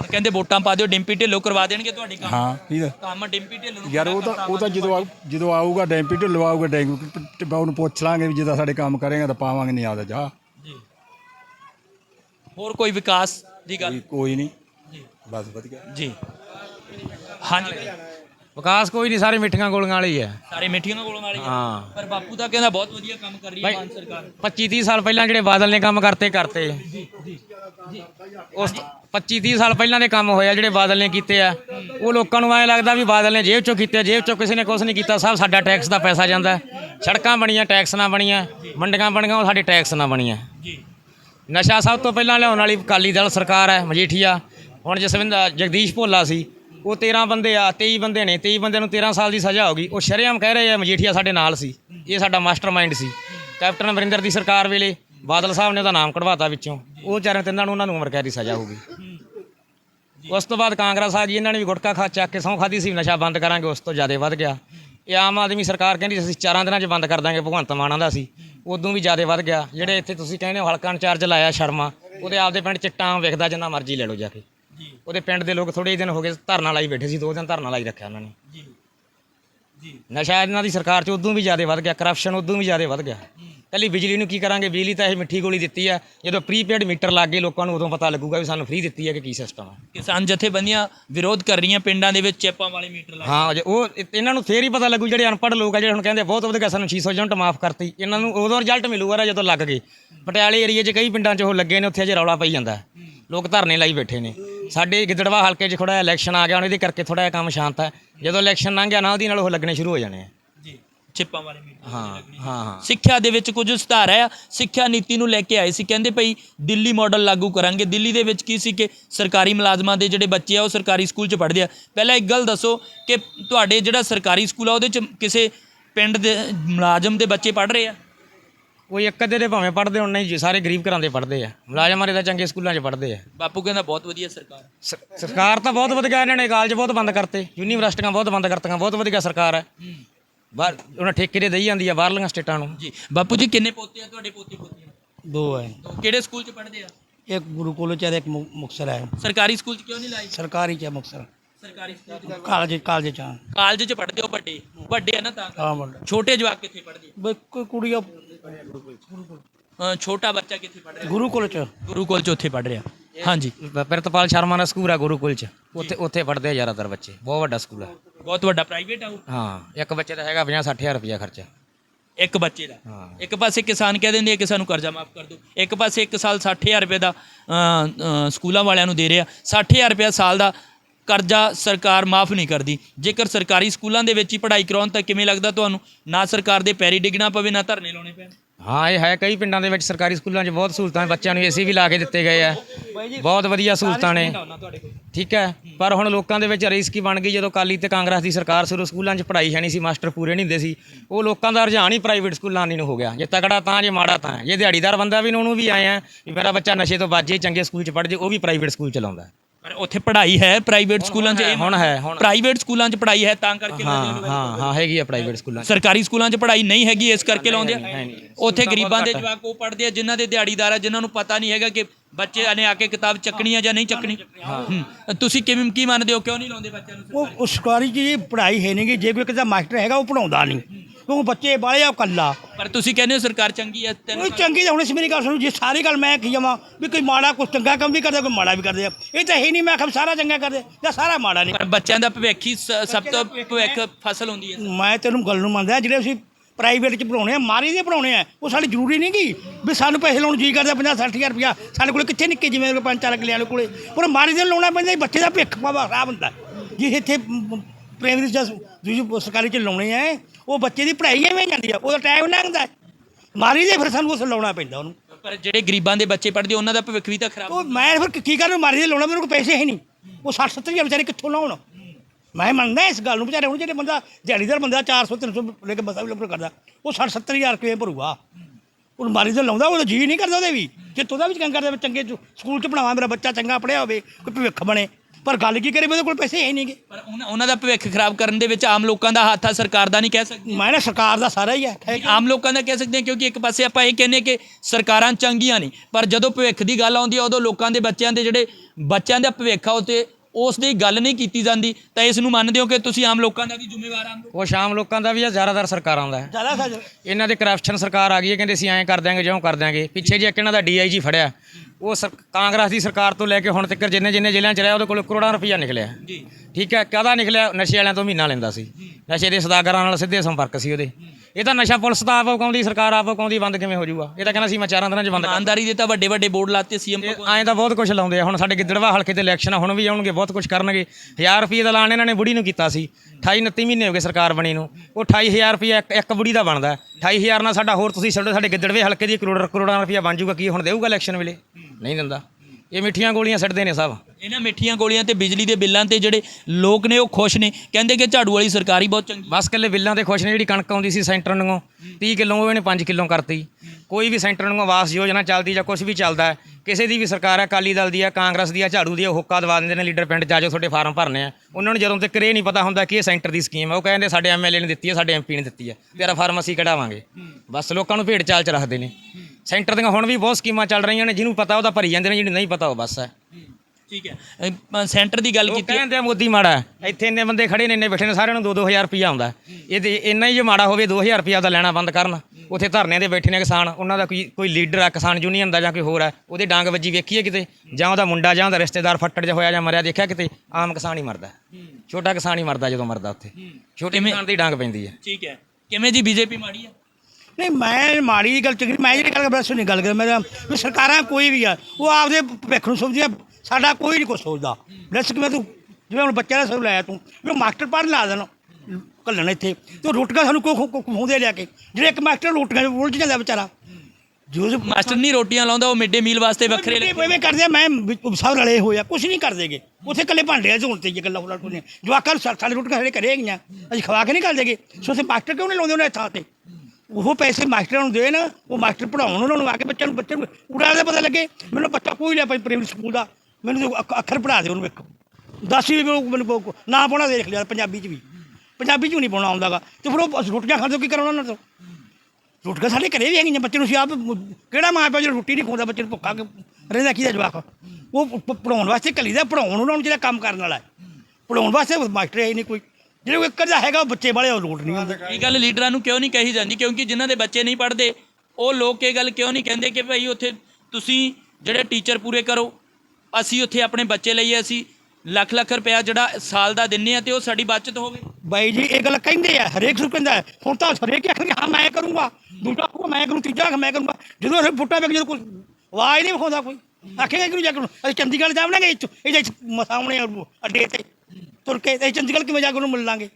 ਹੁਣ ਕਹਿੰਦੇ ਵੋਟਾਂ ਪਾ ਦਿਓ ਡਿੰਪੀ ਢਿੱਲੋਂ ਕਰਵਾ ਦੇਣਗੇ ਤੁਹਾਡੇ ਕੰਮ। ਹਾਂ ਠੀਕ ਹੈ ਕੰਮ ਡਿੰਪੀ ਢਿੱਲੋਂ ਨੂੰ ਯਾਰ ਉਹ ਤਾਂ ਉਹ ਤਾਂ ਜਦੋਂ ਆਊ- ਜਦੋਂ ਆਊਗਾ ਡੈਂਪੀ ਢਿੱਲੋਂ ਆਊਗਾ ਡੈਂਪੀ ਉਹਨੂੰ ਪੁੱਛ ਲਾਂਗੇ ਵੀ ਜਦੋਂ ਸਾਡੇ ਕੰਮ ਕਰੇਗਾ ਤਾਂ ਪਾਵਾਂਗੇ ਨਹੀਂ ਆਦਾ ਜਾ। ਜੀ। ਹੋਰ ਕੋਈ ਵਿਕਾਸ ਦੀ ਗੱਲ? ਕੋਈ- ਕੋਈ ਨਹੀਂ। ਜੀ। ਬਸ ਵਧੀਆ। ਜੀ। ਹਾਂਜੀ ਵਿਕਾਸ ਕੋਈ ਨਹੀਂ ਸਾਰੇ ਮਿੱਠੀਆਂ ਗੋਲੀਆਂ ਵਾਲੇ ਹੀ। ਹੈ ਸਾਰੇ ਮਿੱਠੀਆਂ ਕੋਲੋਂ ਵਾਲੇ ਹੀ। ਆ। ਹਾਂ। ਪਰ ਬਾਪੂ ਤਾਂ ਕਹਿੰਦਾ ਬਹੁਤ ਵਧੀਆ ਕੰਮ ਕਰ ਰਹੀ ਹੈ ਮਾਨ ਸਰਕਾਰ। 25 30 ਸਾਲ ਪਹਿਲਾਂ ਜਿਹੜੇ ਬਾਦਲ ਨੇ ਕੰਮ ਕਰਤੇ ਕਰਤੇ। ਉਸ 25 30 ਸਾਲ ਪਹਿਲਾਂ ਦੇ ਕੰਮ ਹੋਇਆ ਜਿਹੜੇ ਬਾਦਲ ਨੇ ਕੀਤੇ ਆ। ਉਹ ਲੋਕਾਂ ਨੂੰ ਐਂ ਲੱਗਦਾ ਵੀ ਬਾਦਲ ਨੇ ਜੇਬ ਚੋਂ ਕੀਤੇ ਜੇਬ ਚੋਂ ਕਿਸੇ ਨੇ ਕੁਝ ਨਹੀਂ ਕੀਤਾ ਸਭ ਸਾਡਾ ਟੈਕਸ ਦਾ ਪੈਸਾ ਜਾਂਦਾ। ਸੜਕਾਂ ਬਣੀਆਂ ਟੈਕਸ ਨਾਲ ਬਣੀਆਂ ਮੰਡੀਆਂ ਬਣੀਆਂ ਉਹ ਸਾਡੇ ਟੈਕਸ ਨਾਲ ਬਣੀਆਂ। ਜੀ। ਨਸ਼ਾ ਸਭ ਤੋਂ ਪਹਿਲਾਂ ਲਿਆਉਣ ਵਾਲੀ ਅਕਾਲੀ ਦਲ ਸਰਕਾਰ ਹੈ ਮਜੀਠੀਆ। ਹੁਣ ਜਸਵਿੰਦਰ ਜਗਦੀਸ਼ ਭੋਲਾ ਸੀ ਉਹ 13 ਬੰਦੇ ਆ 23 ਬੰਦੇ ਨੇ 23 ਬੰਦਿਆਂ ਨੂੰ 13 ਸਾਲ ਦੀ ਸਜ਼ਾ ਹੋ ਗਈ। ਉਹ ਸ਼ਰੇਆਮ ਕਹਿ ਰਹੇ ਆ ਮਜੀਠੀਆ ਸਾਡੇ ਨਾਲ ਸੀ ਇਹ ਸਾਡਾ ਮਾਸਟਰਮਾਈਂਡ ਸੀ। ਕੈਪਟਨ ਅਮਰਿੰਦਰ ਦੀ ਸਰਕਾਰ ਵੇਲੇ ਬਾਦਲ ਸਾਹਿਬ ਨੇ ਉਹਦਾ ਨਾਮ ਕਢਵਾਤਾ ਵਿੱਚੋਂ। ਉਹ ਵਿਚਾਰੇ ਤਿੰਨਾਂ ਨੂੰ ਉਹਨਾਂ ਨੂੰ ਉਮਰ ਕੈਦ ਦੀ ਸਜ਼ਾ ਹੋ ਗਈ ਉਸ ਤੋਂ ਬਾਅਦ ਕਾਂਗਰਸ ਆ ਗਈ ਇਹਨਾਂ ਨੇ ਵੀ ਗੁਟਕਾ ਖਾ ਚੱਕ ਕੇ ਸਹੁੰ ਖਾਦੀ ਸੀ ਨਸ਼ਾ ਬੰਦ ਕਰਾਂਗੇ ਉਸ ਤੋਂ ਜ਼ਿਆਦਾ ਵੱਧ ਗਿਆ। ਇਹ ਆਮ ਆਦਮੀ ਸਰਕਾਰ ਕਹਿੰਦੀ ਸੀ ਅਸੀਂ ਚਾਰਾਂ ਦਿਨਾਂ 'ਚ ਬੰਦ ਕਰ ਦਾਂਗੇ ਭਗਵੰਤ ਮਾਨ ਦਾ ਸੀ। ਉਦੋਂ ਵੀ ਜ਼ਿਆਦਾ ਵੱਧ ਗਿਆ। ਜਿਹੜੇ ਇੱਥੇ ਤੁਸੀਂ ਕਹਿੰਦੇ ਹੋ ਹਲਕਾ ਇੰਚਾਰਜ ਲਾਇਆ ਸ਼ਰਮਾ ਉਹਦੇ ਆਪਦੇ ਪਿੰਡ ਚਿੱਟਾਂ ਵੇਖਦਾ ਜਿੰਨਾ ਮਰਜ਼ੀ ਲੈ ਲਓ ਜਾ ਕੇ। ਜੀ। ਉਹਦੇ ਪਿੰਡ ਦੇ ਲੋਕ ਥੋੜੇ ਦਿਨ ਹੋ ਗਏ ਧਰਨਾ ਲਾਈ ਬੈਠੇ ਸੀ ਦੋ ਦਿਨ ਧਰਨਾ ਲਾਈ ਰੱਖਿਆ ਉਹਨਾਂ ਨੇ। ਜੀ। ਜੀ। ਨਸ਼ਾ ਇਹਨਾਂ ਦੀ ਸਰਕਾਰ 'ਚ ਉਦੋਂ ਵੀ ਜ਼ਿਆਦਾ ਵੱਧ ਗਿਆ ਕਰਪਸ਼ਨ ਉਦੋਂ ਵੀ ਜ਼ਿਆਦਾ ਵੱਧ ਗਿਆ। ਕੱਲੀ ਬਿਜਲੀ ਨੂੰ ਕੀ ਕਰਾਂਗੇ? ਬਿਜਲੀ ਤਾਂ ਇਹ ਮਿੱਠੀ ਗੋਲੀ ਦਿੱਤੀ ਆ। ਜਦੋਂ ਪ੍ਰੀਪੇਡ ਮੀਟਰ ਲੱਗ ਗਏ ਲੋਕਾਂ ਨੂੰ ਉਦੋਂ ਪਤਾ ਲੱਗੂਗਾ ਵੀ ਸਾਨੂੰ ਫ੍ਰੀ ਦਿੱਤੀ ਹੈ ਕਿ ਕੀ ਸਿਸਟਮ ਆ। ਕਿਸਾਨ ਜਥੇਬੰਦੀਆਂ ਵਿਰੋਧ ਕਰ ਰਹੀਆਂ ਪਿੰਡਾਂ ਦੇ ਵਿੱਚ ਚਿੱਪਾਂ ਵਾਲੇ ਮੀਟਰ ਲਾ ਹਾਂ ਜੇ ਉਹ ਇ- ਇਹਨਾਂ ਨੂੰ ਫੇਰ ਹੀ ਪਤਾ ਲੱਗੂ ਜਿਹੜੇ ਅਨਪੜ੍ਹ ਲੋਕ ਆ ਜਿਹੜੇ ਹੁਣ ਕਹਿੰਦੇ ਬਹੁਤ ਵਧੀਆ ਸਾਨੂੰ 600 ਯੂਨਿਟ ਮਾਫ ਕਰਤੀ। ਇਹਨਾਂ ਨੂੰ ਉਦੋਂ ਰਿਜ਼ਲਟ ਮਿਲੂਗਾ ਨਾ ਜਦੋਂ ਲੱਗ ਗਏ। ਪਟਿਆਲੇ ਏਰੀਏ 'ਚ ਕਈ ਪਿੰਡਾਂ 'ਚ ਉਹ ਲੱਗੇ ਨੇ ਉੱਥੇ ਅਜੇ ਰੌਲਾ ਪਈ ਜਾਂਦਾ। ਹੈ। ਲੋਕ ਧਰਨੇ ਲਾਈ ਬੈਠੇ ਨੇ। ਸਾਡੇ ਗਿੱਦੜਵਾ ਹਲਕੇ 'ਚ ਥੋੜਾ ਇਲੈਕਸ਼ਨ ਆ ਗਿਆ ਹੁਣ ਇਹਦੇ ਕਰਕੇ ਥੋੜਾ ਜਿਹਾ ਕੰਮ ਸ਼ਾਂਤ ਹੈ ਜਦੋਂ ਇਲੈਕਸ਼ਨ ਲੰਘ ਗਿਆ ਨਾਲ ਦੀ ਨਾਲ ਉਹ ਲੱਗਣੇ ਸ਼ੁਰੂ ਹੋ ਜਾਣੇ ਆ। ਚਿੱਪਾਂ ਵਾਲੇ ਮੀਟਰ ਹਾਂ ਹਾਂ ਹਾਂ। ਸਿੱਖਿਆ ਦੇ ਵਿੱਚ ਕੁਝ ਸੁਧਾਰ ਆਇਆ? ਸਿੱਖਿਆ ਨੀਤੀ ਨੂੰ ਲੈ ਕੇ ਆਏ ਸੀ। ਕਹਿੰਦੇ ਭਈ ਦਿੱਲੀ ਮਾਡਲ ਲਾਗੂ ਕਰਾਂਗੇ। ਦਿੱਲੀ ਦੇ ਵਿੱਚ ਕੀ ਸੀ ਕਿ ਸਰਕਾਰੀ ਮੁਲਾਜ਼ਮਾਂ ਦੇ ਜਿਹੜੇ ਬੱਚੇ ਆ ਉਹ ਸਰਕਾਰੀ ਸਕੂਲ 'ਚ ਪੜ੍ਹਦੇ ਆ। ਪਹਿਲਾਂ ਇੱਕ ਗੱਲ ਦੱਸੋ ਕਿ ਤੁਹਾਡੇ ਜਿਹੜਾ ਸਰਕਾਰੀ ਸਕੂਲ ਆ ਉਹਦੇ 'ਚ ਕਿਸੇ ਪਿੰਡ ਦੇ ਮੁਲਾਜ਼ਮ ਦੇ ਬੱਚੇ ਪੜ੍ਹ ਰਹੇ ਆ? ਕੋਈ ਇੱਕ ਅੱਧੇ ਦੇ ਭਾਵੇਂ ਪੜ੍ਹਦੇ ਹੁਣ ਨਹੀਂ ਜੀ ਸਾਰੇ ਗਰੀਬ ਘਰਾਂ ਦੇ ਪੜ੍ਹਦੇ ਆ। ਮੁਲਾਜ਼ਮਾਂ ਦੇ ਤਾਂ ਚੰਗੇ ਸਕੂਲਾਂ 'ਚ ਪੜ੍ਹਦੇ ਆ। ਬਾਪੂ ਕਹਿੰਦਾ ਬਹੁਤ ਵਧੀਆ ਸਰਕਾਰ। ਸਰਕਾਰ ਤਾਂ ਬਹੁਤ ਵਧੀਆ ਇਹਨਾਂ ਨੇ ਕਾਲਜ ਬਹੁਤ ਬੰਦ ਕਰਤੇ। ਯੂਨੀਵਰਸਿਟੀਆਂ ਬਹੁਤ ਬੰਦ ਕਰਤੀਆਂ ਬਹੁਤ ਵਧੀਆ ਸਰਕਾਰ ਹੈ। ਬਾਹਰ ਉਹਨਾਂ ਠੇਕੇ ਦੇ ਦੇਈ ਜਾਂਦੀ ਆ ਬਾਹਰਲੀਆਂ ਸਟੇਟਾਂ ਨੂੰ। ਜੀ। ਬਾਪੂ ਜੀ ਕਿੰਨੇ ਪੋਤੇ ਆ ਤੁਹਾਡੇ ਪੋਤੇ ਪੋਤੀਆਂ? ਦੋ ਹੈ ਦੋ। ਕਿਹੜੇ ਸਕੂਲ 'ਚ ਪੜ੍ਹਦੇ ਆ? ਇੱਕ ਗੁਰੂਕੁਲ ਚ ਹੈ ਤੇ ਇੱਕ ਮੁ- ਮੁਕਤਸਰ ਹੈ ਸਰਕਾਰੀ ਸਕੂਲ 'ਚ ਕਿਉਂ ਨਹੀਂ ਲਾਈ ਸਰਕਾਰੀ ਚ ਹੈ ਮੁਕਤਸਰ। ਸਰਕਾਰੀ ਸਕੂਲ 'ਚ ਕਾਲਜ ਕਾਲਜ ਚ ਹਾਂ। ਕਾਲਜ 'ਚ ਪੜ੍ਹਦੇ ਹੋ ਵੱਡੇ? ਵੱਡੇ ਆ ਨਾ ਤਾਂ? ਹਾਂ ਮੁੰਡਾ ਛੋਟੇ ਜਵਾਕ ਕਿੱਥੇ ਪੜ੍ਹਦੇ? ਆ? ਬਈ ਕੋਈ ਕੁੜੀ ਆ ਅ, ਛੋਟਾ ਬੱਚਾ ਕਿੱਥੇ ਪੜ੍ਹ ਰਿਹਾ? ਗੁਰੂਕੁਲ ਚ। ਗੁਰੂਕੁਲ 'ਚ ਉੱਥੇ ਪੜ੍ਹ ਰਿਹਾ। ਹਾਂਜੀ। ਪ੍ਰਿਤਪਾਲ ਸ਼ਰਮਾ ਦਾ ਸਕੂਲ ਆ ਗੁਰੂਕੁਲ ਚ। ਉੱਥੇ ਉੱਥੇ ਪੜ੍ਹਦੇ ਆ ਜ਼ਿਆਦਾਤਰ ਬੱਚੇ। ਬਹੁਤ ਵੱਡਾ ਸਕੂਲ ਆ। ਬਹੁਤ ਵੱਡਾ ਪ੍ਰਾਈਵੇਟ ਆ ਉਹ? ਹਾਂ ਇੱਕ ਬੱਚੇ ਦਾ ਹੈਗਾ 50 60000 ਰੁਪਇਆ ਖਰਚਾ। ਇੱਕ ਬੱਚੇ ਦਾ? ਹਾਂ। ਇੱਕ ਪਾਸੇ ਕਿਸਾਨ ਕਹਿ ਦਿੰਦੇ ਆ ਕਿ ਸਾਨੂੰ ਕਰਜ਼ਾ ਮਾਫ ਕਰ ਦਿਓ। ਇੱਕ ਪਾਸੇ ਇੱਕ ਸਾਲ 60000 ਰੁਪਏ ਦਾ ਅ, ਅ, ਸਕੂਲਾਂ ਵਾਲਿਆਂ ਨੂੰ ਦੇ ਰਿਹਾ 60000 ਰੁਪਏ ਸਾਲ ਦਾ ਕਰਜ਼ਾ ਸਰਕਾਰ ਮਾਫ ਨਹੀਂ ਕਰਦੀ। ਜੇਕਰ ਸਰਕਾਰੀ ਸਕੂਲਾਂ ਦੇ ਵਿੱਚ ਹੀ ਪੜ੍ਹਾਈ ਕਰਾਉਣ ਤਾਂ ਕਿਵੇਂ ਲੱਗਦਾ ਤੁਹਾਨੂੰ? ਨਾ ਸਰਕਾਰ ਦੇ ਪੈਰੀ ਡਿੱਗਣਾ ਪਵੇ ਨਾ ਧਰਨੇ ਲਾਉਣੇ ਪੈਣ। ਹਾਂ ਇਹ ਹੈ ਕਈ ਪਿੰਡਾਂ ਦੇ ਵਿੱਚ ਸਰਕਾਰੀ ਸਕੂਲਾਂ 'ਚ ਬਹੁਤ ਸਹੂਲਤਾਂ ਬੱਚਿਆਂ ਨੂੰ ਏਸੀ ਵੀ ਲਾ ਕੇ ਦਿੱਤੇ ਗਏ ਆ। ਬਹੁਤ ਵਧੀਆ ਸਹੂਲਤਾਂ ਨੇ। ਠੀਕ ਹੈ ਪਰ ਹੁਣ ਲੋਕਾਂ ਦੇ ਵਿੱਚ ਰਿਸਕ ਹੀ ਬਣ ਗਈ ਜਦੋਂ ਕਾਲੀ ਤੇ ਕਾਂਗਰਸ ਦੀ ਸਰਕਾਰ ਸ਼ੁਰੂ ਸਕੂਲਾਂ 'ਚ ਪੜ੍ਹਾਈ ਹੈ ਨਹੀਂ ਸੀ ਮਾਸਟਰ ਪੂਰੇ ਨਹੀਂ ਹੁੰਦੇ ਸੀ। ਉਹ ਲੋਕਾਂ ਦਾ ਰੁਝਾਨ ਹੀ ਪ੍ਰਾਈਵੇਟ ਸਕੂਲਾਂ ਨਹੀਂ ਨੂੰ ਹੋ ਗਿਆ। ਜੇ ਤਕੜਾ ਤਾਂ ਜੇ ਮਾੜਾ ਤਾਂ। ਜੇ ਦਿਹਾੜੀਦਾਰ ਬੰਦਾ ਵੀ ਨੇ ਉਹਨੂੰ ਵੀ ਆਏ ਆ ਵੀ ਮੇਰਾ ਬੱਚਾ ਨਸ਼ੇ ਤੋਂ ਬਚ ਜੇ ਚੰਗੇ ਸਕੂਲ 'ਚ ਪੜ੍ਹ ਜੇ ਉਹ ਵੀ ਪ੍ਰਾਈਵੇਟ ਸਕੂਲ ਚਲਾਉਂਦਾ ਪਰ ਉੱਥੇ ਪੜ੍ਹਾਈ ਹੈ ਪ੍ਰਾਈਵੇਟ ਸਕੂਲਾਂ 'ਚ ਇਹ ਹੁਣ ਹੈ ਹੁਣ ਪ੍ਰਾਈਵੇਟ ਸਕੂਲਾਂ 'ਚ ਪੜ੍ਹਾਈ ਹੈ ਤਾਂ ਕਰਕੇ ਹਾਂ ਲਾਉਂਦੇ। ਹਾਂ ਹਾਂ ਹੈਗੀ ਆ ਪ੍ਰਾਈਵੇਟ ਸਕੂਲਾਂ 'ਚ। ਸਰਕਾਰੀ ਸਕੂਲਾਂ 'ਚ ਪੜ੍ਹਾਈ ਨਹੀਂ ਹੈਗੀ ਇਸ ਕਰਕੇ ਲਾਉਂਦੇ ਆ। ਉੱਥੇ ਗਰੀਬਾਂ ਦੇ ਜਵਾਕ ਉਹ ਪੜ੍ਹਦੇ ਆ ਜਿਨ੍ਹਾਂ ਦੇ ਦਿਹਾੜੀਦਾਰ ਆ ਜਿਨ੍ਹਾਂ ਨੂੰ ਪਤਾ ਨਹੀਂ ਹੈਗਾ ਕਿ ਬੱਚੇ ਨੇ ਆ ਕੇ ਕਿਤਾਬ ਚੱਕਣੀ ਆ ਜਾਂ ਨਹੀਂ ਚੱਕਣੀ। ਹੂੰ। ਤੁਸੀਂ ਕਿਵੇਂ ਕੀ ਮੰਨਦੇ ਹੋ? ਕਿਉਂ ਨਹੀਂ ਲਾਉਂਦੇ ਬੱਚਿਆਂ ਨੂੰ ਉਹ ਉਹ ਸਰਕਾਰੀ ਚ ਇਹ ਪੜ੍ਹਾਈ ਹੈ ਨਹੀਂ ਗੀ ਜੇ ਕੋਈ ਕਿਤੇ ਮਾਸਟਰ ਹੈਗਾ ਉਹ ਪੜਾਉਂਦਾ ਨਹੀਂ। ਕਿਉਂਕਿ ਬੱਚੇ ਬਾਲੇ ਆ ਕੱਲਾ ਪਰ ਤੁਸੀਂ ਕਹਿੰਦੇ ਹੋ ਸਰਕਾਰ ਚੰਗੀ ਹੈ ਤੈਨੂੰ ਉਹ ਚੰਗੀ ਤਾਂ ਹੁਣ ਇਸ ਮੇਰੀ ਗੱਲ ਸੁਣੋ ਜੇ ਸਾਰੀ ਗੱਲ ਮੈਂ ਕੀ ਜਾਵਾਂ ਵੀ ਕੋਈ ਮਾੜਾ ਕੁਛ ਚੰਗਾ ਕੰਮ ਵੀ ਕਰਦਾ ਕੋਈ ਮਾੜਾ ਵੀ ਕਰਦੇ ਆ। ਇਹ ਤਾਂ ਹੈ ਨਹੀਂ ਮੈਂ ਆਖਾਂ ਸਾਰਾ ਚੰਗਾ ਕਰਦੇ ਜਾਂ ਸਾਰਾ ਮਾੜਾ ਨਹੀਂ। ਪਰ ਬੱਚਿਆਂ ਦਾ ਭਵਿੱਖ ਹੀ ਸ- ਸਭ ਤੋਂ ਭਵਿੱਖ ਫਸਲ ਹੁੰਦੀ ਹੈ। ਮੈਂ ਤੈਨੂੰ ਗੱਲ ਨੂੰ ਮੰਨਦਾ ਜਿਹੜੇ ਅਸੀਂ ਪ੍ਰਾਈਵੇਟ ਚ ਪੜਾਉਣੇ ਆ ਮਾਰੀ ਦੇ ਪੜਾਉਣੇ ਆ ਉਹ ਸਾਡੀ ਜ਼ਰੂਰੀ ਨਹੀਂ ਗੀ ਵੀ ਸਾਨੂੰ ਪੈਸੇ ਲਾਉਣ ਜੀ ਕਰਦਾ 50 60000 ਰੁਪਇਆ ਸਾਡੇ ਕੋਲ ਕਿੱਥੇ ਨਿੱਕੇ ਜਿਵੇਂ ਪੰਜ ਚਾਰ ਕਿਲਿਆਂ ਕੋਲੇ। ਪਰ ਮਾਰੀ ਦੇ ਲਾਉਣਾ ਪੈਂਦਾ ਜੀ, ਬੱਚੇ ਦਾ ਭਿੱਖ ਪਾਵਾ ਖਰਾਬ ਹੁੰਦਾ। ਜੇ ਇੱਥੇ ਪ੍ਰਾਇਮਰੀ ਜਾਂ ਦੂਜੀ ਸਰਕਾਰੀ ਚ ਲਾਉਣੇ ਆ ਉਹ ਬੱਚੇ ਦੀ ਪੜ੍ਹਾਈ ਐਵੇਂ ਜਾਂਦੀ ਆ ਉਹਦਾ ਟਾਈਮ ਲੰਘਦਾ ਮਾਰੀ ਦੇ ਫਿਰ ਸਾਨੂੰ ਉਸ ਲਾਉਣਾ ਪੈਂਦਾ ਉਹਨੂੰ। ਪਰ ਜਿਹੜੇ ਗਰੀਬਾਂ ਦੇ ਬੱਚੇ ਪੜ੍ਹਦੇ ਉਹਨਾਂ ਦਾ ਭਵਿੱਖ ਵੀ ਤਾਂ ਖਰਾਬ ਉਹ ਮੈਂ ਫਿਰ ਕੀ ਕਰਨ ਮਾਰੀ ਦੇ ਲਾਉਣਾ ਮੇਰੇ ਕੋਲ ਪੈਸੇ ਹੈ ਨਹੀਂ। ਉਹ 60 70 ਹਜ਼ਾਰ ਵਿਚਾਰੇ ਕਿੱਥੋਂ ਲਾਉਣ? ਮੈਂ ਮੰਨਦਾ ਇਸ ਗੱਲ ਨੂੰ ਵਿਚਾਰੇ ਹੁਣ ਜਿਹੜੇ ਬੰਦਾ ਦਿਹਾੜੀਦਾਰ ਬੰਦਾ 400 300 ਲੈ ਕੇ ਬਸਾ ਵੀ ਲੱਭਰ ਕਰਦਾ ਉਹ 60 70 ਹਜ਼ਾਰ ਕਿਵੇਂ ਭਰੂਗਾ। ਉਹ ਮਾਰੀ ਦੇ ਲਾਉਂਦਾ ਉਹ ਜੀ ਨਹੀਂ ਕਰਦਾ ਉਹਦੇ ਵੀ। ਜੇ ਤੋਦਾ ਵੀ ਚੰਗਾ ਕਰਦਾ ਚੰਗੇ ਸਕੂਲ ਚ ਪੜਾਵਾਂ ਮੇਰਾ ਬੱਚਾ ਚੰਗਾ ਪੜਿਆ ਹੋਵੇ ਕੋਈ ਭਵਿੱਖ ਬਣੇ। ਪਰ ਗੱਲ ਕੀ ਕਰੇ ਉਹਦੇ ਕੋਲ ਪੈਸੇ ਹੈ ਨਹੀਂਗੇ। ਪਰ ਉਹਨਾਂ- ਉਹਨਾਂ ਦਾ ਭਵਿੱਖ ਖਰਾਬ ਕਰਨ ਦੇ ਵਿੱਚ ਆਮ ਲੋਕਾਂ ਦਾ ਹੱਥ ਆ ਸਰਕਾਰ ਦਾ ਨਹੀਂ ਕਹਿ ਸਕਦੇ। ਮੈਂ ਨਾ ਸਰਕਾਰ ਦਾ ਸਾਰਾ ਹੀ ਹੈ ਹੈ ਕਿ- ਆਮ ਲੋਕਾਂ ਦਾ ਕਹਿ ਸਕਦੇ ਹਾਂ ਕਿਉਂਕਿ ਇੱਕ ਪਾਸੇ ਆਪਾਂ ਇਹ ਕਹਿੰਦੇ ਕਿ ਸਰਕਾਰਾਂ ਚੰਗੀਆਂ ਨਹੀਂ ਪਰ ਜਦੋਂ ਭਵਿੱਖ ਦੀ ਗੱਲ ਆਉਂਦੀ ਹੈ ਉਦੋਂ ਲੋਕਾਂ ਦੇ ਬੱਚਿਆਂ ਦੇ ਜਿਹੜੇ ਬੱਚਿਆਂ ਦਾ ਭਵਿੱਖ ਆ ਉਹ ਤੇ ਉਸ ਦੀ ਗੱਲ ਨਹੀਂ ਕੀਤੀ ਜਾਂਦੀ। ਤਾਂ ਇਸ ਨੂੰ ਮੰਨਦੇ ਹੋ ਕਿ ਤੁਸੀਂ ਆਮ ਲੋਕਾਂ ਦਾ ਵੀ ਜ਼ਿੰਮੇਵਾਰ ਆਮ ਲੋਕ ਉਹ ਸ਼ਾਮ ਲੋਕਾਂ ਦਾ ਵੀ ਆ ਜ਼ਿਆਦਾਤਰ ਸਰਕਾਰਾਂ ਦਾ ਹੈ। ਜ਼ਿਆਦਾ ਸਾਜ ਇਹਨਾਂ ਦੇ ਕਰਪਸ਼ਨ ਸਰਕਾਰ ਆ ਗਈ ਹੈ ਕਹਿੰਦੇ ਅਸੀਂ ਐਂ ਕਰ ਦਿਆਂਗੇ ਜਿਉਂ ਕਰ ਦਿਆਂਗੇ। ਪਿੱਛੇ ਜੇ ਇੱਕ ਇਹਨਾਂ ਦਾ ਡੀਆਈਜੀ ਫੜਿਆ। ਉਹ ਸਰ- ਕਾਂਗਰਸ ਦੀ ਸਰਕਾਰ ਤੋਂ ਲੈ ਕੇ ਹੁਣ ਤੱਕ ਜਿੰਨੇ ਜਿੰਨੇ ਜ਼ਿਲ੍ਹਿਆਂ ਚ ਰਿਹਾ, ਉਹਦੇ ਕੋਲ ਕਰੋੜਾਂ ਰੁਪਈਆ ਨਿਕਲਿਆ। ਜੀ। ਠੀਕ ਹੈ ਕਾਹਦਾ ਨਿਕਲਿਆ? ਨਸ਼ੇ ਵਾਲਿਆਂ ਤੋਂ ਮਹੀਨਾ ਲੈਂਦਾ ਸੀ। ਨਸ਼ੇ ਦੇ ਸਦਾਗਰਾਂ ਨਾਲ ਸਿੱਧੇ ਸੰਪਰਕ ਸੀ ਉਹਦੇ। ਇਹ ਤਾਂ ਨਸ਼ਾ ਪੁਲਿਸ ਤਾਂ ਆਪ ਉਕਾਉਂਦੀ ਸਰਕਾਰ ਆਪ ਉਕਾਉਂਦੀ ਬੰਦ ਕਿਵੇਂ ਹੋ ਜਾਊਗਾ? ਇਹ ਤਾਂ ਕਹਿੰਦਾ ਸੀ ਮੈਂ ਚਾਰਾਂ ਦਿਨਾਂ ਚ ਬੰਦ ਕਰ ਇਮਾਨਦਾਰੀ ਦੇ ਤਾਂ ਵੱਡੇ ਵੱਡੇ ਬੋਰਡ ਲਾਤੇ ਸੀਐਮ ਐਂ ਤਾਂ ਬਹੁਤ ਕੁਝ ਲਾਉਂਦੇ ਆ। ਹੁਣ ਸਾਡੇ ਗਿੱਦੜਵਾ ਹਲਕੇ ਤੇ ਇਲੈਕਸ਼ਨ ਆ ਹੁਣ ਵੀ ਆਉਣਗੇ ਬਹੁਤ ਕੁਝ ਕਰਨਗੇ। 1000 ਰੁਪਏ ਦਾ ਐਲਾਨ ਇਹਨਾਂ ਨੇ ਬੁੜੀ ਨੂੰ ਕੀਤਾ ਸੀ। 28 29 ਮਹੀਨੇ ਹੋ ਗਏ ਸਰਕਾਰ ਬਣੀ ਨੂੰ। ਉਹ 28000 ਰੁਪਏ ਇੱਕ ਇੱਕ ਬੁੜੀ ਦਾ ਬਣਦਾ। 28000 ਨਾਲ ਸਾਡਾ ਹੋਰ ਤੁਸੀਂ ਛੱਡੋ ਸਾਡੇ ਗਿੱਦੜਵੇ ਹਲਕੇ ਦੀ ਕਰੋੜ ਕਰੋੜਾਂ ਰੁਪਏ ਬਣ ਜਾਊਗਾ। ਕੀ ਹੁਣ ਦੇਊਗਾ ਇਲੈਕਸ਼ਨ ਵੇਲੇ? ਨਹੀਂ ਦਿੰਦਾ। ਇਹ ਮਿੱਠੀਆਂ ਗੋਲੀਆਂ ਛੱਡਦੇ ਨੇ ਸਭ। ਇਹਨਾਂ ਮਿੱਠੀਆਂ ਗੋਲੀਆਂ ਤੇ ਬਿਜਲੀ ਦੇ ਬਿੱਲਾਂ ਤੇ ਜਿਹੜੇ ਲੋਕ ਨੇ ਉਹ ਖੁਸ਼ ਨੇ। ਕਹਿੰਦੇ ਕਿ ਝਾੜੂ ਵਾਲੀ ਸਰਕਾਰ ਹੀ ਬਹੁਤ ਚੰਗੀ ਬਸ ਕੱਲੇ ਬਿੱਲਾਂ ਤੇ ਖੁਸ਼ ਨੇ ਜਿਹੜੀ ਕਣਕ ਆਉਂਦੀ ਸੀ ਸੈਂਟਰ ਨੂੰ 30 ਕਿਲੋ ਉਹ ਇਹਨੇ 5 ਕਿਲੋ ਕਰਤੀ। ਕੋਈ ਵੀ ਸੈਂਟਰ ਨੂੰ ਆਵਾਸ ਯੋਜਨਾ ਚੱਲਦੀ ਜਾਂ ਕੁਝ ਵੀ ਚੱਲਦਾ ਹੈ, ਕਿਸੇ ਦੀ ਵੀ ਸਰਕਾਰ ਹੈ ਅਕਾਲੀ ਦਲ ਦੀ ਹੈ ਕਾਂਗਰਸ ਦੀ ਹੈ ਝਾੜੂ ਦੀ ਹੈ ਹੁੱਕਾ ਦਵਾ ਦਿੰਦੇ ਨੇ ਲੀਡਰ ਪਿੰਡ ਜਾ ਜਾਓ ਤੁਹਾਡੇ ਫਾਰਮ ਭਰਨੇ ਆ। ਉਹਨਾਂ ਨੂੰ ਜਦੋਂ ਤੱਕ ਇਹ ਨਹੀਂ ਪਤਾ ਹੁੰਦਾ ਕਿ ਇਹ ਸੈਂਟਰ ਦੀ ਸਕੀਮ ਹੈ ਉਹ ਕਹਿੰਦੇ ਸਾਡੇ ਐਮਐਲਏ ਨੇ ਦਿੱਤੀ ਹੈ ਸਾਡੇ ਐਮਪੀ ਨੇ ਦਿੱਤੀ ਹੈ ਤੇਰਾ ਫਾਰਮ ਅਸੀਂ ਕਢਾਵਾਂਗੇ। ਬਸ ਲੋਕਾਂ ਨੂੰ ਭੇਡ ਚਾਲ ਚ ਰੱਖਦੇ ਨੇ। ਸੈਂਟਰ ਦੀਆਂ ਹੁਣ ਵੀ ਬਹੁਤ ਸਕੀਮਾਂ ਚੱਲ ਰਹੀਆਂ ਨੇ ਜਿਹਨੂੰ ਪਤਾ ਉਹਦਾ ਭਰੀ ਜਾਂਦੇ ਨੇ ਜਿਹਨੂੰ ਨਹੀਂ ਪਤਾ ਉਹ ਬਸ ਹੈ। ਠੀਕ ਹੈ। ਸੈਂਟਰ ਦੀ ਗੱਲ ਕੀਤੀ। ਕਹਿੰਦੇ ਆ ਮੋਦੀ ਮਾੜਾ ਹੈ। ਇੱਥੇ ਇੰਨੇ ਬੰਦੇ ਖੜੇ ਨੇ ਇੰਨੇ ਬੈਠੇ ਨੇ ਸਾਰਿਆਂ ਨੂੰ 2-2000 ਰੁਪਇਆ ਆਉਂਦਾ ਇਹ ਤੇ ਇੰਨਾ ਹੀ ਜੇ ਮਾੜਾ ਹੋਵੇ 2000 ਰੁਪਇਆ ਦਾ ਲੈਣਾ ਬੰਦ ਕਰਨ। ਉੱਥੇ ਧਰਨਿਆਂ ਦੇ ਬੈਠੇ ਨੇ ਕਿਸਾਨ ਉਹਨਾਂ ਦਾ ਕੋਈ ਕੋਈ ਲੀਡਰ ਆ ਕਿਸਾਨ ਯੂਨੀਅਨ ਦਾ ਜਾਂ ਕੋਈ ਹੋਰ ਹੈ ਉਹਦੇ ਡਾਂਗ ਵੱਜੀ ਵੇਖੀਏ ਕਿਤੇ। ਜਾਂ ਉਹਦਾ ਮੁੰਡਾ ਜਾਂ ਉਹਦਾ ਰਿਸ਼ਤੇਦਾਰ ਫੱਟੜ ਜਿਹਾ ਹੋਇਆ ਜਾਂ ਮਰਿਆ ਦੇਖਿਆ ਕਿਤੇ? ਆਮ ਕਿਸਾਨ ਹੀ ਮਰਦਾ ਛੋਟਾ ਕਿਸਾਨ ਹੀ ਮਰਦਾ ਜਦੋਂ ਮਰਦਾ ਉੱਥੇ। ਛੋਟੇ ਕਿਸਾਨ ਦੀ ਡਾਂਗ ਪੈਂਦੀ ਹੈ। ਠੀਕ ਹੈ। ਕਿਵੇਂ ਜੀ ਬੀਜੇਪੀ ਮਾੜੀ ਹੈ? ਨਹੀਂ ਮੈਂ ਮਾੜੀ ਦੀ ਗੱਲ ਚੰਗੀ ਮੈਂ ਜਿਹੜੀ ਗੱਲ ਬਸ ਨਹੀਂ ਗੱਲ ਕਰ ਮੇਰਾ ਵੀ ਸਰਕਾਰਾਂ ਕੋਈ ਵੀ ਆ ਉਹ ਆਪਦੇ ਭਵਿੱਖ ਨੂੰ ਸੋਚਦੀਆਂ ਸਾਡਾ ਕੋਈ ਨਹੀਂ ਕੁਛ ਸੋਚਦਾ। ਬਸ ਕਿਵੇਂ ਤੂੰ ਜਿਵੇਂ ਹੁਣ ਬੱਚਿਆਂ ਦਾ ਸਭ ਲਾਇਆ ਤੂੰ ਵੀ ਮਾਸਟਰ ਪੜ੍ਹਨ ਲਾ ਦੇਣ ਕੱਲਣ ਇੱਥੇ। ਤੇ ਰੋਟੀਆਂ ਸਾਨੂੰ ਕੋ ਖਵਾਉਂਦੇ ਲਿਆ ਕੇ। ਜਿਹੜੇ ਇੱਕ ਮਾਸਟਰ ਰੋਟੀਆਂ ਉਲਝ ਜਾਂਦਾ ਵਿਚਾਰਾ। ਜੋ ਮਾਸਟਰ ਨਹੀਂ ਰੋਟੀਆਂ ਲਾਉਂਦਾ ਉਹ ਮਿਡ ਮੀਲ ਵਾਸਤੇ ਵੱਖਰੇ ਐਵੇਂ ਕਰਦੇ ਆ ਮੈਂ ਵੀ ਸਭ ਰਲੇ ਹੋਏ ਆ ਕੁਝ ਨਹੀਂ ਕਰਦੇਗੇ ਉੱਥੇ ਕੱਲੇ ਭਾਂਡੇ ਆ ਝੋਲ ਤੇ ਜੇ ਗੱਲਾਂ ਹੁਲਾਟ ਨੇ ਜਵਾਕਾਂ ਨੂੰ ਸਾਡੇ ਰੋਟੀਆਂ ਸਾਡੇ ਘਰੇ ਹੈਗੀਆਂ ਅਸੀਂ ਖਵਾ ਕੇ ਨਹੀਂ ਕਰ ਦੇਗੇ ਸੋ ਉੱਥੇ ਮਾਸਟਰ ਕਿਉਂ ਨਹੀਂ ਲਾਉਂਦੇ ਉਹਨਾਂ ਥਾਂ ਤੇ? ਉਹ ਪੈਸੇ ਮਾਸਟਰਾਂ ਨੂੰ ਦੇਣ ਉਹ ਮਾਸਟਰ ਪੜਾਉਣ ਉਹਨਾਂ ਨੂੰ ਆ ਕੇ ਬੱਚਿਆਂ ਨੂੰ ਬੱਚੇ ਨੂੰ ਉਡਾ ਦੇ ਪਤਾ ਲੱਗੇ, ਮੈਨੂੰ ਬੱਚਾ ਕੋਈ ਲਿਆ ਭਾਈ ਪ੍ਰਾਇਮਰੀ ਸਕੂਲ ਦਾ। ਮੈਨੂੰ ਅੱਖ- ਅੱਖਰ ਪੜਾ ਦੇ ਉਹਨੂੰ ਇੱਕ ਦਸ ਹੀ ਮੈਨੂੰ ਮੈਨੂੰ ਨਾ ਪਾਉਣਾ ਦੇਖ ਲਿਆ ਪੰਜਾਬੀ ਚ ਵੀ। ਪੰਜਾਬੀ ਚ ਵੀ ਨਹੀਂ ਪਾਉਣਾ ਆਉਂਦਾਗਾ ਤੇ ਫਿਰ ਉਹ ਰੋਟੀਆਂ ਖਾਂਦੇ ਕੀ ਕਰਾਉਣਾ ਉਹਨਾਂ ਤੋਂ? ਰੋਟੀਆਂ ਸਾਡੇ ਘਰੇ ਵੀ ਹੈਗੀਆਂ ਬੱਚੇ ਨੂੰ ਅਸੀਂ ਆਪ ਕਿਹੜਾ ਮਾਂ ਪਿਓ ਜਿਹੜਾ ਰੋਟੀ ਨਹੀਂ ਖਵਾਉਂਦਾ, ਬੱਚੇ ਨੂੰ ਭੁੱਖਾ ਕੇ ਰਹਿੰਦਾ ਕਿਹਦਾ ਜਵਾਕ? ਉਹ ਪ- ਪੜਾਉਣ ਵਾਸਤੇ ਕੱਲੀ ਦਾ ਪੜਾਉਣ ਉਹਨਾਂ ਨੂੰ ਜਿਹੜਾ ਕੰਮ ਕਰਨ ਵਾਲਾ ਹੈ। ਪੜਾਉਣ ਵਾਸਤੇ ਮਾਸਟਰ ਹੈ ਨਹੀਂ ਕੋਈ। ਜਿਹੜੇ ਇੱਕ ਦਾ ਹੈਗਾ ਉਹ ਬੱਚੇ ਵਾਲੇ ਉਹ ਲੋਟ ਨਹੀਂ ਹੁੰਦੇ। ਇਹ ਗੱਲ ਲੀਡਰਾਂ ਨੂੰ ਕਿਉਂ ਨਹੀਂ ਕਹੀ ਜਾਂਦੀ? ਕਿਉਂਕਿ ਜਿਨ੍ਹਾਂ ਦੇ ਬੱਚੇ ਨਹੀਂ ਪੜ੍ਹਦੇ ਉਹ ਲੋਕ ਇਹ ਗੱਲ ਕਿਉਂ ਨਹੀਂ ਕਹਿੰਦੇ ਕਿ ਭਾਈ ਉੱਥੇ ਤੁਸੀਂ ਜਿਹੜੇ ਟੀਚਰ ਪੂਰੇ ਕਰੋ ਅਸੀਂ ਉੱਥੇ ਆਪਣੇ ਬੱਚੇ ਲਈ ਅਸੀਂ ਲੱਖ ਲੱਖ ਰੁਪਇਆ ਜਿਹੜਾ ਸਾਲ ਦਾ ਦਿੰਨੇ ਆ ਤੇ ਉਹ ਸਾਡੀ ਬਚਤ ਹੋਵੇ। ਬਾਈ ਜੀ ਇਹ ਗੱਲ ਕਹਿੰਦੇ ਆ ਹਰੇਕ ਨੂੰ ਕਹਿੰਦਾ ਹੈ। ਹੁਣ ਤਾਂ ਹਰੇਕ ਹੀ ਆਖਣਗੇ ਹਾਂ ਮੈਂ ਕਰੂੰਗਾ। ਦੂਜਾ ਆਖੂਗਾ ਮੈਂ ਕਰੂੰ ਤੀਜਾ ਆਖ ਮੈਂ ਕਰੂੰਗਾ। ਜਦੋਂ ਇਹ ਫੁੱਟਾ ਵੇਖ ਜਦੋਂ ਕੋਈ ਆਵਾਜ਼ ਨਹੀਂ ਵਿਖਾਉਂਦਾ ਕੋਈ ਆਖੇਗਾ ਕਿ ਜਾ ਕੇ ਅਸੀਂ ਚੰਡੀਗੜ੍ਹ ਜਾਵਣਾਂਗੇ ਇਹ ਸਾਹਮਣੇ ਅੱਡੇ ਤੇ। ਤੁਰ ਕੇ ਤੇ ਚੰਡੀਗੜ੍ਹ ਕਿਵੇਂ ਜਾ ਕੇ ਉਹਨੂੰ ਮਿਲ ਲਾਂਗੇ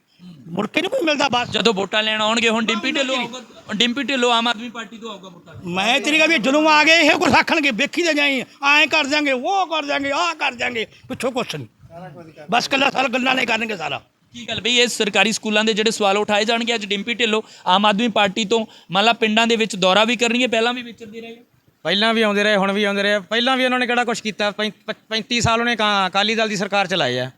ਮੁੜ ਕੇ ਨਹੀਂ ਕੋਈ ਮਿਲਦਾ ਬਸ। ਜਦੋਂ ਵੋਟਾਂ ਲੈਣ ਆਉਣਗੇ ਹੁਣ ਡਿੰਪੀ ਢਿੱਲੋਂ ਆਊਗਾ? ਡਿੰਪੀ ਢਿੱਲੋਂ ਆਮ ਆਦਮੀ ਪਾਰਟੀ ਤੋਂ ਆਊਗਾ ਵੋਟਾਂ। ਮੈਂ ਤੇਰੀ ਗੱਲ ਵੀ ਜਦੋਂ ਆ ਗਏ ਇਹ ਕੁਝ ਆਖਣਗੇ ਵੇਖੀ ਤੇ ਜਾਈ। ਐਂ ਕਰ ਦਿਆਂਗੇ ਉਹ ਕਰ ਦਿਆਂਗੇ ਆਹ ਕਰ ਦਿਆਂਗੇ ਪਿੱਛੋਂ ਕੁਛ ਨਹੀਂ ਬਸ ਕੱਲਾ ਸਾਰਾ ਗੱਲਾਂ ਨਹੀਂ ਕਰਨਗੇ ਸਾਰਾ। ਕੀ ਗੱਲ ਬਈ ਇਹ ਸਰਕਾਰੀ ਸਕੂਲਾਂ ਦੇ ਜਿਹੜੇ ਸਵਾਲ ਉਠਾਏ ਜਾਣਗੇ ਅੱਜ ਡਿੰਪੀ ਢਿੱਲੋਂ ਆਮ ਆਦਮੀ ਪਾਰਟੀ ਤੋਂ ਮੰਨ ਲਾ ਪਿੰਡਾਂ ਦੇ ਵਿੱਚ ਦੌਰਾ ਵੀ ਕਰਨਗੇ ਪਹਿਲਾਂ ਵੀ ਵਿਚਰਦੇ ਰਹੇ। ਪਹਿਲਾਂ ਵੀ ਆਉਂਦੇ ਰਹੇ ਹੁਣ ਵੀ ਆਉਂਦੇ ਰਹੇ। ਪਹਿਲਾਂ ਵੀ ਉਹਨਾਂ ਨੇ ਕਿਹੜਾ ਕੁਝ ਕੀਤਾ? ਪੈਂ- ਪ- 35 ਸਾਲ ਉਹਨੇ ਕਾ- ਅਕਾਲੀ ਦਲ ਦੀ ਸਰਕਾਰ ਚਲਾਈ ਆ।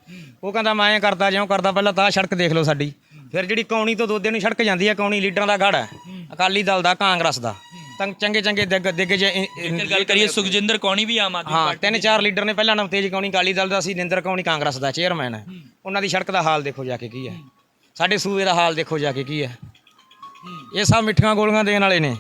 ਉਹ ਕਹਿੰਦਾ ਮੈਂ ਐਂ ਕਰਦਾ ਜਿਉਂ ਕਰਦਾ ਪਹਿਲਾਂ ਤਾਂ ਸੜਕ ਦੇਖ ਲਓ ਸਾਡੀ। ਫਿਰ ਜਿਹੜੀ ਕੌਣੀ ਤੋਂ ਦੋਦੇ ਨੂੰ ਸੜਕ ਜਾਂਦੀ ਆ ਕੌਣੀ ਲੀਡਰਾਂ ਦਾ ਗੜ ਅਕਾਲੀ ਦਲ ਦਾ ਕਾਂਗਰਸ ਦਾ। ਤਾਂ ਚੰਗੇ ਚੰਗੇ ਦਿੱਗ ਦਿੱਗ ਜੇ ਗੱਲ ਕਰੀਏ ਸੁਖਜਿੰਦਰ ਕੌਣੀ ਵੀ ਆਮ ਆਦਮੀ ਹਾਂ ਤਿੰਨ ਚਾਰ ਲੀਡਰ ਨੇ ਪਹਿਲਾਂ ਨਵਤੇਜ ਕੌਣੀ ਅਕਾਲੀ ਦਲ ਦਾ ਸੀ ਨਿੰਦਰ ਕੌਣੀ ਕਾਂਗਰਸ ਦਾ ਚੇਅਰਮੈਨ। ਹੈ ਉਹਨਾਂ ਦੀ ਸੜਕ ਦਾ ਹਾਲ ਦੇਖੋ ਜਾ ਕੇ ਕੀ ਹੈ। ਸਾਡੇ ਸੂਬੇ ਦਾ ਹਾਲ ਦੇਖੋ ਜਾ ਕੇ ਕੀ ਹੈ। ਇਹ ਸਭ ਮਿੱਠੀਆਂ ਗੋਲੀਆਂ ਦੇਣ ਵਾਲੇ ਨੇ।